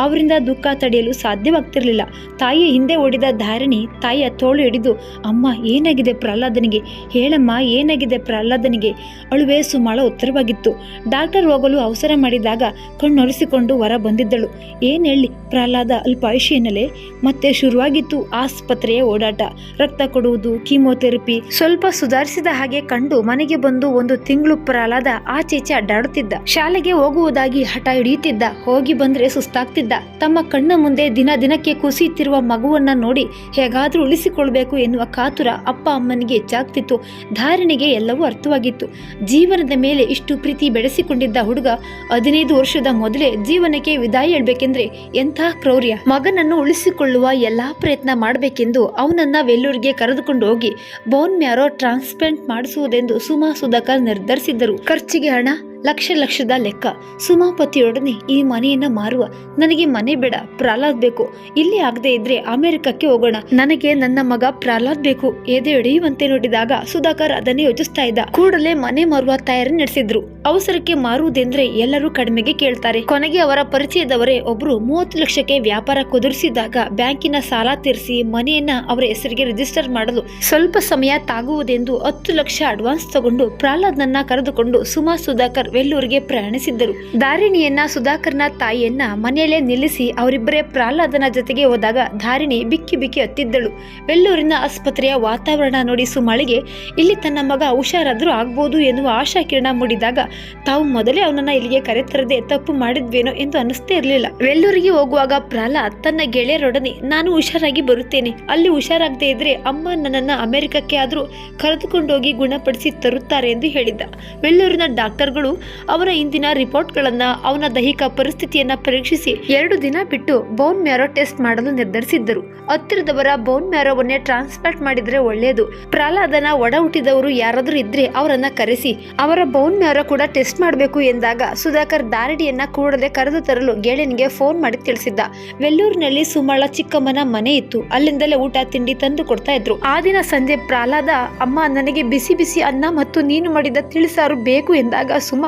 A: ಅವರಿಂದ ದುಃಖ ತಡೆಯಲು ಸಾಧ್ಯವಾಗ್ತಿರಲಿಲ್ಲ. ತಾಯಿಯ ಹಿಂದೆ ಓಡಿದ ಧಾರಣಿ ತಾಯಿಯ ತೋಳು ಹಿಡಿದು, ಅಮ್ಮ, ಏನಾಗಿದೆ ಪ್ರಹ್ಲಾದನಿಗೆ? ಹೇಳಮ್ಮ, ಏನಾಗಿದೆ ಪ್ರಹ್ಲಾದನಿಗೆ? ಅಳುವೆ ಸುಮಾಳ ಉತ್ತರವಾಗಿತ್ತು. ಡಾಕ್ಟರ್ ಹೋಗಲು ಅವಸರ ಮಾಡಿದಾಗ ಕಣ್ಣೊರೆಸಿಕೊಂಡು ಹೊರ ಬಂದಿದ್ದಳು. ಏನ್ ಹೇಳಿ ಪ್ರಹ್ಲಾದ ಅಲ್ಪಾಯುಷಿ ಎನ್ನಲೆ ಮತ್ತೆ ಶುರುವಾಗಿತ್ತು ಆಸ್ಪತ್ರೆಯ ಓಡಾಟ, ರಕ್ತ ಕೊಡುವುದು, ಕೀಮೋಥೆರಪಿ ಸ್ವಲ್ಪ ಸುಧಾರಿಸಿದ ಹಾಗೆ ಕಂಡು ಮನೆಗೆ ಬಂದು ಒಂದು ತಿಂಗಳು ಪ್ರಹ್ಲಾದ ಆಚೀಚೆ ಅಡ್ಡಾಡುತ್ತಿದ್ದ. ಶಾಲೆಗೆ ಹೋಗುವುದಾಗಿ ಹಠ ಹಿಡಿಯುತ್ತಿದ್ದ, ಹೋಗಿ ಬಂದ್ರೆ ಸುಸ್ತಾಗ್ತಿದ್ದ. ತಮ್ಮ ಕಣ್ಣ ಮುಂದೆ ದಿನ ದಿನಕ್ಕೆ ಕುಸಿಯುತ್ತಿರುವ ಮಗುವನ್ನ ನೋಡಿ ಹೇಗಾದ್ರೂ ಉಳಿಸಿಕೊಳ್ಬೇಕು ಎನ್ನುವ ಕಾತುರ ಅಪ್ಪ ಅಮ್ಮನಿಗೆ ಹೆಚ್ಚಾಗ್ತಿತ್ತು. ಧಾರಣೆಗೆ ಎಲ್ಲವೂ ಅರ್ಥವಾಗಿತ್ತು. ಜೀವನದ ಮೇಲೆ ಇಷ್ಟು ಪ್ರೀತಿ ಬೆಳೆಸಿಕೊಂಡಿದ್ದ ಹುಡುಗ ಹದಿನೈದು ವರ್ಷದ ಮೊದಲೇ ಜೀವನಕ್ಕೆ ವಿದಾಯ ಹೇಳ್ಬೇಕೆಂದ್ರೆ ಎಂಥ ಕ್ರೌರ್ಯ. ಮಗನನ್ನು ಉಳಿಸಿಕೊಳ್ಳುವ ಎಲ್ಲಾ ಪ್ರಯತ್ನ ಮಾಡಬೇಕೆಂದು ಅವನನ್ನ ವೆಲ್ಲೂರಿಗೆ ಕರೆದುಕೊಂಡು ಹೋಗಿ ಬೋನ್ ಮ್ಯಾರೋ ಟ್ರಾನ್ಸ್ಪ್ಲಾಂಟ್ ಮಾಡಿಸುವುದೆಂದು ಸುಮಾ ಸುಧಾಕರ್ ನಿರ್ಧರಿಸಿದ್ದರು. ಖರ್ಚಿಗೆ ಹಣ ಲಕ್ಷ ಲಕ್ಷದ ಲೆಕ್ಕ. ಸುಮಾಪತಿಯೊಡನೆ ಈ ಮನೆಯನ್ನ ಮಾರುವ. ನನಗೆ ಮನೆ ಬೇಡ, ಪ್ರಹ್ಲಾದ್ ಬೇಕು. ಇಲ್ಲಿ ಆಗದೆ ಇದ್ರೆ ಅಮೆರಿಕಕ್ಕೆ ಹೋಗೋಣ. ನನಗೆ ನನ್ನ ಮಗ ಪ್ರಹ್ಲಾದ್ ಬೇಕು. ಎದೆ ಒಡೆಯುವಂತೆ ನೋಡಿದಾಗ ಸುಧಾಕರ್ ಅದನ್ನೇ ಯೋಚಿಸ್ತಾ ಇದ್ದ. ಕೂಡಲೇ ಮನೆ ಮಾರುವ ತಯಾರಿ ನಡೆಸಿದ್ರು. ಅವಸರಕ್ಕೆ ಮಾರುವುದೆಂದ್ರೆ ಎಲ್ಲರೂ ಕಡಿಮೆಗೆ ಕೇಳ್ತಾರೆ. ಕೊನೆಗೆ ಅವರ ಪರಿಚಯದವರೇ ಒಬ್ರು ಮೂವತ್ತು ಲಕ್ಷಕ್ಕೆ ವ್ಯಾಪಾರ ಕುದುರಿಸಿದಾಗ ಬ್ಯಾಂಕಿನ ಸಾಲ ತೀರಿಸಿ ಮನೆಯನ್ನ ಅವರ ಹೆಸರಿಗೆ ರಿಜಿಸ್ಟರ್ ಮಾಡಲು ಸ್ವಲ್ಪ ಸಮಯ ತಾಗುವುದೆಂದು ಹತ್ತು ಲಕ್ಷ ಅಡ್ವಾನ್ಸ್ ತಗೊಂಡು ಪ್ರಹ್ಲಾದ್ನನ್ನ ಕರೆದುಕೊಂಡು ಸುಮಾ ಸುಧಾಕರ್ ವೆಲ್ಲೂರಿಗೆ ಪ್ರಯಾಣಿಸಿದ್ದರು. ಧಾರಿಣಿಯನ್ನ, ಸುಧಾಕರ್ನ ತಾಯಿಯನ್ನ ಮನೆಯಲ್ಲೇ ನಿಲ್ಲಿಸಿ ಅವರಿಬ್ಬರೇ ಪ್ರಹ್ಲಾದನ ಜೊತೆಗೆ ಹೋದಾಗ ಧಾರಿಣಿ ಬಿಕ್ಕಿ ಬಿಕ್ಕಿ ಹತ್ತಿದ್ದಳು. ವೆಲ್ಲೂರಿನ ಆಸ್ಪತ್ರೆಯ ವಾತಾವರಣ ನೋಡಿ ಸುಮಳಿಗೆ, ಇಲ್ಲಿ ತನ್ನ ಮಗ ಹುಷಾರಾದರೂ ಆಗ್ಬೋದು ಎನ್ನುವ ಆಶಾ ಕಿರಣ ಮೂಡಿದಾಗ, ತಾವು ಮೊದಲೇ ಅವನನ್ನ ಇಲ್ಲಿಗೆ ಕರೆತರದೆ ತಪ್ಪು ಮಾಡಿದ್ವೇನೋ ಎಂದು ಅನಿಸ್ತೇ ಇರಲಿಲ್ಲ. ವೆಲ್ಲೂರಿಗೆ ಹೋಗುವಾಗ ಪ್ರಹ್ಲಾದ್, ತನ್ನ ಗೆಳೆಯರೊಡನೆ ನಾನು ಹುಷಾರಾಗಿ ಬರುತ್ತೇನೆ. ಅಲ್ಲಿ ಹುಷಾರಾಗದೇ ಇದ್ರೆ ಅಮ್ಮ ನನ್ನನ್ನು ಅಮೆರಿಕಕ್ಕೆ ಆದರೂ ಕರೆದುಕೊಂಡೋಗಿ ಗುಣಪಡಿಸಿ ತರುತ್ತಾರೆ ಎಂದು ಹೇಳಿದ್ದ. ವೆಲ್ಲೂರಿನ ಡಾಕ್ಟರ್ಗಳು ಅವರ ಇಂದಿನ ರಿಪೋರ್ಟ್ಗಳನ್ನು ಅವನ ದೈಹಿಕ ಪರಿಸ್ಥಿತಿಯನ್ನು ಪರೀಕ್ಷಿಸಿ ಎರಡು ದಿನ ಬಿಟ್ಟು ಬೋನ್ ಮ್ಯಾರೋ ಟೆಸ್ಟ್ ಮಾಡಲು ನಿರ್ಧರಿಸಿದ್ದರು. ಹತ್ತಿರದವರ ಬೋನ್ ಮ್ಯಾರೋವನ್ನೇ ಟ್ರಾನ್ಸ್ಪ್ಲಾಂಟ್ ಮಾಡಿದರೆ ಒಳ್ಳೆಯದು ಪ್ರಹ್ಲಾದನ ಒಡ ಹುಟ್ಟಿದವರು ಯಾರಾದರೂ ಇದ್ರೆ ಅವರನ್ನ ಕರೆಸಿ. ಅವರ ಬೋನ್ ಮ್ಯಾರೋ ಕೂಡ ಟೆಸ್ಟ್ ಮಾಡಬೇಕು ಎಂದಾಗ ಸುಧಾಕರ್ ದಾರಡಿಯನ್ನ ಕೂಡಲೇ ಕರೆದು ತರಲು ಗೆಳೆಯನಿಗೆ ಫೋನ್ ಮಾಡಿ ತಿಳಿಸಿದ್ದ. ವೆಲ್ಲೂರಿನಲ್ಲಿ ಸುಮಳ ಚಿಕ್ಕಮ್ಮನ ಮನೆ ಇತ್ತು. ಅಲ್ಲಿಂದಲೇ ಊಟ, ತಿಂಡಿ ತಂದು ಕೊಡ್ತಾ ಇದ್ರು. ಆ ದಿನ ಸಂಜೆ ಪ್ರಹ್ಲಾದ, ಅಮ್ಮ, ನನಗೆ ಬಿಸಿ ಬಿಸಿ ಅನ್ನ ಮತ್ತು ನೀನು ಮಾಡಿದ ತಿಳಿಸಾರು ಬೇಕು ಎಂದಾಗ ಸುಮ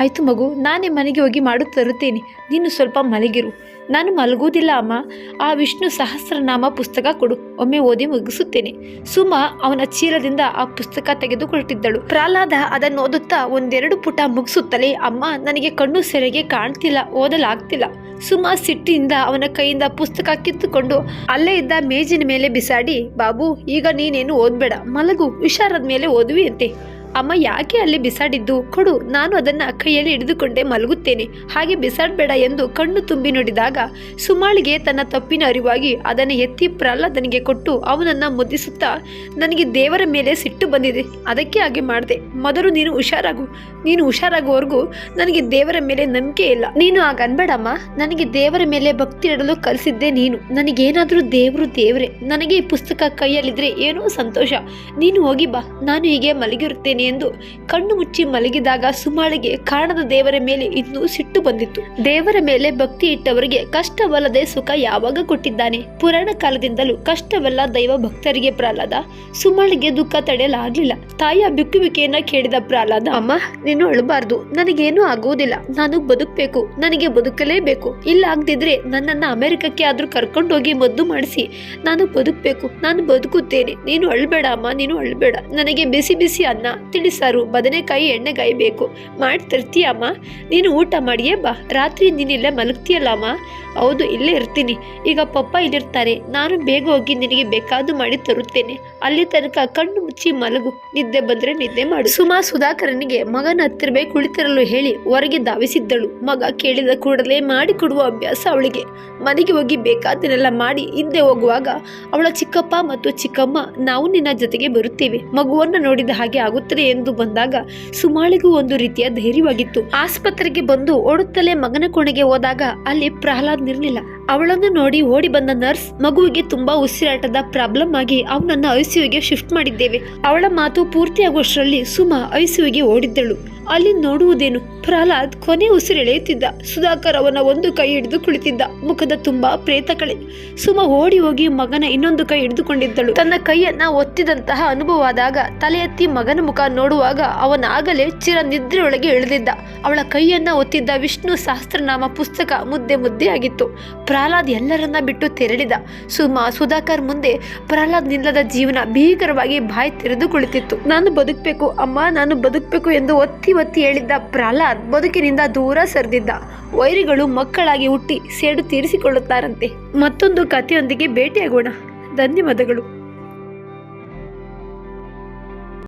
A: ಆಯ್ತು ಮಗು, ನಾನೇ ಮನೆಗೆ ಹೋಗಿ ಮಾಡು ತರುತ್ತೇನೆ. ನೀನು ಸ್ವಲ್ಪ ಮಲಗಿರು. ನಾನು ಮಲಗುವುದಿಲ್ಲ ಅಮ್ಮ. ಆ ವಿಷ್ಣು ಸಹಸ್ರನಾಮ ಪುಸ್ತಕ ಕೊಡು. ಒಮ್ಮೆ ಓದಿ ಮುಗಿಸುತ್ತೇನೆ. ಸುಮ ಅವನ ಚೀಲದಿಂದ ಆ ಪುಸ್ತಕ ತೆಗೆದುಕೊಳ್ತಿದ್ದಳು. ಪ್ರಹ್ಲಾದ ಅದನ್ನು ಓದುತ್ತಾ ಒಂದೆರಡು ಪುಟ ಮುಗಿಸುತ್ತಲೇ, ಅಮ್ಮ, ನನಗೆ ಕಣ್ಣು ಸೆರೆಗೆ ಕಾಣ್ತಿಲ್ಲ, ಓದಲಾಗ್ತಿಲ್ಲ. ಸುಮ ಸಿಟ್ಟಿನಿಂದ ಅವನ ಕೈಯಿಂದ ಪುಸ್ತಕ ಕಿತ್ತುಕೊಂಡು ಅಲ್ಲೇ ಇದ್ದ ಮೇಜಿನ ಮೇಲೆ ಬಿಸಾಡಿ, ಬಾಬು, ಈಗ ನೀನೇನು ಓದ್ಬೇಡ. ಮಲಗು, ಹುಷಾರದ ಮೇಲೆ ಓದುವಿಯಂತೆ. ಅಮ್ಮ ಯಾಕೆ ಅಲ್ಲಿ ಬಿಸಾಡಿದ್ದು? ಕೊಡು, ನಾನು ಅದನ್ನ ಕೈಯಲ್ಲಿ ಹಿಡಿದುಕೊಂಡೇ ಮಲಗುತ್ತೇನೆ. ಹಾಗೆ ಬಿಸಾಡಬೇಡ ಎಂದು ಕಣ್ಣು ತುಂಬಿ ನೋಡಿದಾಗ ಸುಮಾಳಿಗೆ ತನ್ನ ತಪ್ಪಿನ ಅರಿವಾಗಿ ಅದನ್ನು ಎತ್ತಿ ಪ್ರಹ್ಲಾದನಿಗೆ ಕೊಟ್ಟು ಅವನನ್ನ ಮುದ್ದಿಸುತ್ತಾ ನನಗೆ ದೇವರ ಮೇಲೆ ಸಿಟ್ಟು ಬಂದಿದೆ. ಅದಕ್ಕೆ ಹಾಗೆ ಮಾಡಿದೆ. ಮೊದಲು ನೀನು ಹುಷಾರಾಗು. ನೀನು ಹುಷಾರಾಗುವವರೆಗೂ ನನಗೆ ದೇವರ ಮೇಲೆ ನಂಬಿಕೆ ಇಲ್ಲ. ನೀನು ಆಗ ಅನ್ಬೇಡಮ್ಮ. ನನಗೆ ದೇವರ ಮೇಲೆ ಭಕ್ತಿ ಇಡಲು ಕಲಿಸಿದ್ದೆ ನೀನು. ನನಗೇನಾದರೂ ದೇವರು ದೇವರೇ. ನನಗೆ ಈ ಪುಸ್ತಕ ಕೈಯಲ್ಲಿದ್ರೆ ಏನೋ ಸಂತೋಷ. ನೀನು ಹೋಗಿ ಬಾ. ನಾನು ಹೀಗೆ ಮಲಗಿರುತ್ತೇನೆ. ಎಂದು ಕಣ್ಣು ಮುಚ್ಚಿ ಮಲಗಿದಾಗ ಸುಮಾಳಿಗೆ ಕಾಣದ ದೇವರ ಮೇಲೆ ಇನ್ನೂ ಸಿಟ್ಟು ಬಂದಿತ್ತು. ದೇವರ ಮೇಲೆ ಭಕ್ತಿ ಇಟ್ಟವರಿಗೆ ಕಷ್ಟವಲ್ಲದೆ ಸುಖ ಯಾವಾಗ ಕೊಟ್ಟಿದ್ದಾನೆ? ಪುರಾಣ ಕಾಲದಿಂದಲೂ ಕಷ್ಟವೆಲ್ಲ ದೈವ ಭಕ್ತರಿಗೆ ಪ್ರಹ್ಲಾದ. ಸುಮಾಳಿಗೆ ದುಃಖ ತಡೆಯಲಾಗಲಿಲ್ಲ. ತಾಯಿಯ ಬಿಕ್ಕುವಿಕೆಯನ್ನ ಕೇಳಿದ ಪ್ರಹ್ಲಾದ, ಅಮ್ಮ, ನೀನು ಅಳಬಾರ್ದು. ನನಗೇನು ಆಗುವುದಿಲ್ಲ. ನಾನು ಬದುಕಬೇಕು. ನನಗೆ ಬದುಕಲೇಬೇಕು. ಇಲ್ಲ ಆಗದಿದ್ರೆ ನನ್ನನ್ನು ಅಮೆರಿಕಕ್ಕೆ ಆದ್ರೂ ಕರ್ಕೊಂಡೋಗಿ ಮದ್ದು ಮಾಡಿಸಿ. ನಾನು ಬದುಕಬೇಕು. ನಾನು ಬದುಕುತ್ತೇನೆ. ನೀನು ಅಳ್ಬೇಡ, ಅಮ್ಮ. ನೀನು ಅಳ್ಬೇಡ. ನನಗೆ ಬಿಸಿ ಬಿಸಿ ಅನ್ನ. ತಿಳಿಸಾರು ಬದನೆಕಾಯಿ ಎಣ್ಣೆಗಾಯಿ ಬೇಕು ಮಾಡಿ ತರ್ತೀಯಮ್ಮ ನೀನು ಊಟ ಮಾಡಿಯೇ ಬಾ. ರಾತ್ರಿ ನೀನಿಲ್ಲೇ ಮಲಗ್ತೀಯಲ್ಲ, ಅಮ್ಮ? ಹೌದು, ಇಲ್ಲೇ ಇರ್ತೀನಿ. ಈಗ ಪಪ್ಪ ಇಲ್ಲಿರ್ತಾರೆ ನಾನು ಬೇಗ ಹೋಗಿ ನಿನಗೆ ಬೇಕಾದು ಮಾಡಿ ತರುತ್ತೇನೆ. ಅಲ್ಲಿ ತನಕ ಕಣ್ಣು ಮುಚ್ಚಿ ಮಲಗು. ನಿದ್ದೆ ಬಂದ್ರೆ ನಿದ್ದೆ ಮಾಡು. ಸುಮಾ ಸುಧಾಕರನಿಗೆ ಮಗನ ಹತ್ತಿರವೇ ಕುಳಿತಿರಲು ಹೇಳಿ ಹೊರಗೆ ಧಾವಿಸಿದ್ದಳು. ಮಗ ಕೇಳಿದ ಕೂಡಲೇ ಮಾಡಿಕೊಡುವ ಅಭ್ಯಾಸ ಅವಳಿಗೆ. ಮನೆಗೆ ಹೋಗಿ ಬೇಕಾದನ್ನೆಲ್ಲ ಮಾಡಿ ಹಿಂದೆ ಹೋಗುವಾಗ ಅವಳ ಚಿಕ್ಕಪ್ಪ ಮತ್ತು ಚಿಕ್ಕಮ್ಮ ನಾವು ನಿನ್ನ ಜೊತೆಗೆ ಬರುತ್ತೇವೆ. ಮಗುವನ್ನು ನೋಡಿದ ಹಾಗೆ ಆಗುತ್ತದೆ. ಎಂದು ಬಂದಾಗ ಸುಮಾಳಿಗೂ ಒಂದು ರೀತಿಯ ಧೈರ್ಯವಾಗಿತ್ತು. ಆಸ್ಪತ್ರೆಗೆ ಬಂದು ಓಡುತ್ತಲೇ ಮಗನ ಕೋಣೆಗೆ ಹೋದಾಗ ಅಲ್ಲಿ ಪ್ರಹ್ಲಾದ್ ನಿರ್ಲಿಲ್ಲ ಅವಳನ್ನು ನೋಡಿ ಓಡಿ ಬಂದ ನರ್ಸ್, ಮಗುವಿಗೆ ತುಂಬಾ ಉಸಿರಾಟದ ಪ್ರಾಬ್ಲಮ್ ಆಗಿ ಅವನನ್ನ ಐಸಿಯುಗೆ ಶಿಫ್ಟ್ ಮಾಡಿದ್ದೇವೆ. ಅವಳ ಮಾತು ಪೂರ್ತಿಯಾಗುವಷ್ಟರಲ್ಲಿ ಸುಮಾ ಐಸಿಯುಗೆ ಓಡಿದ್ದಳು. ಅಲ್ಲಿ ನೋಡುವುದೇನು? ಪ್ರಹ್ಲಾದ್ ಕೊನೆ ಉಸಿರೆಳೆಯುತ್ತಿದ್ದ ಸುಧಾಕರ್ ಅವನ ಒಂದು ಕೈ ಹಿಡಿದು ಕುಳಿತಿದ್ದ. ಮುಖದ ತುಂಬಾ ಪ್ರೇತ ಕಳೆ. ಸುಮ ಓಡಿ ಹೋಗಿ ಮಗನ ಇನ್ನೊಂದು ಕೈ ಹಿಡಿದುಕೊಂಡಿದ್ದಳು. ತನ್ನ ಕೈಯನ್ನ ಒತ್ತಿದಂತಹ ಅನುಭವ ಆದಾಗ ತಲೆ ಎತ್ತಿ ಮಗನ ಮುಖ ನೋಡುವಾಗ ಅವನಾಗಲೇ ಚಿರ ನಿದ್ರೆಯೊಳಗೆ ಇಳಿದಿದ್ದ. ಅವಳ ಕೈಯನ್ನ ಒತ್ತಿದ್ದ ವಿಷ್ಣು ಸಹಸ್ರನಾಮ ಪುಸ್ತಕ ಮುದ್ದೆ ಮುದ್ದೆ ಆಗಿತ್ತು ಪ್ರಹ್ಲಾದ್ ಎಲ್ಲರನ್ನ ಬಿಟ್ಟು ತೆರಳಿದ ಸುಮಾ ಸುಧಾಕರ್ ಮುಂದೆ ಪ್ರಹ್ಲಾದ್ ನಿಲ್ಲದ ಜೀವನ ಭೀಕರವಾಗಿ ಬಾಯಿ ತೆರೆದು ಕುಳಿತಿತ್ತು ನಾನು ಬದುಕಬೇಕು, ಅಮ್ಮ, ನಾನು ಬದುಕಬೇಕು ಎಂದು ಒತ್ತಿ ಒತ್ತಿ ಹೇಳಿದ್ದ ಪ್ರಹ್ಲಾದ್ ಬದುಕಿನಿಂದ ದೂರ ಸರಿದಿದ್ದ. ವೈರಿಗಳು ಮಕ್ಕಳಾಗಿ ಹುಟ್ಟಿ ಸೇಡು ತೀರಿಸಿಕೊಳ್ಳುತ್ತಾರಂತೆ. ಮತ್ತೊಂದು ಕಥೆಯೊಂದಿಗೆ ಭೇಟಿಯಾಗೋಣ. ಧನ್ಯವಾದಗಳು.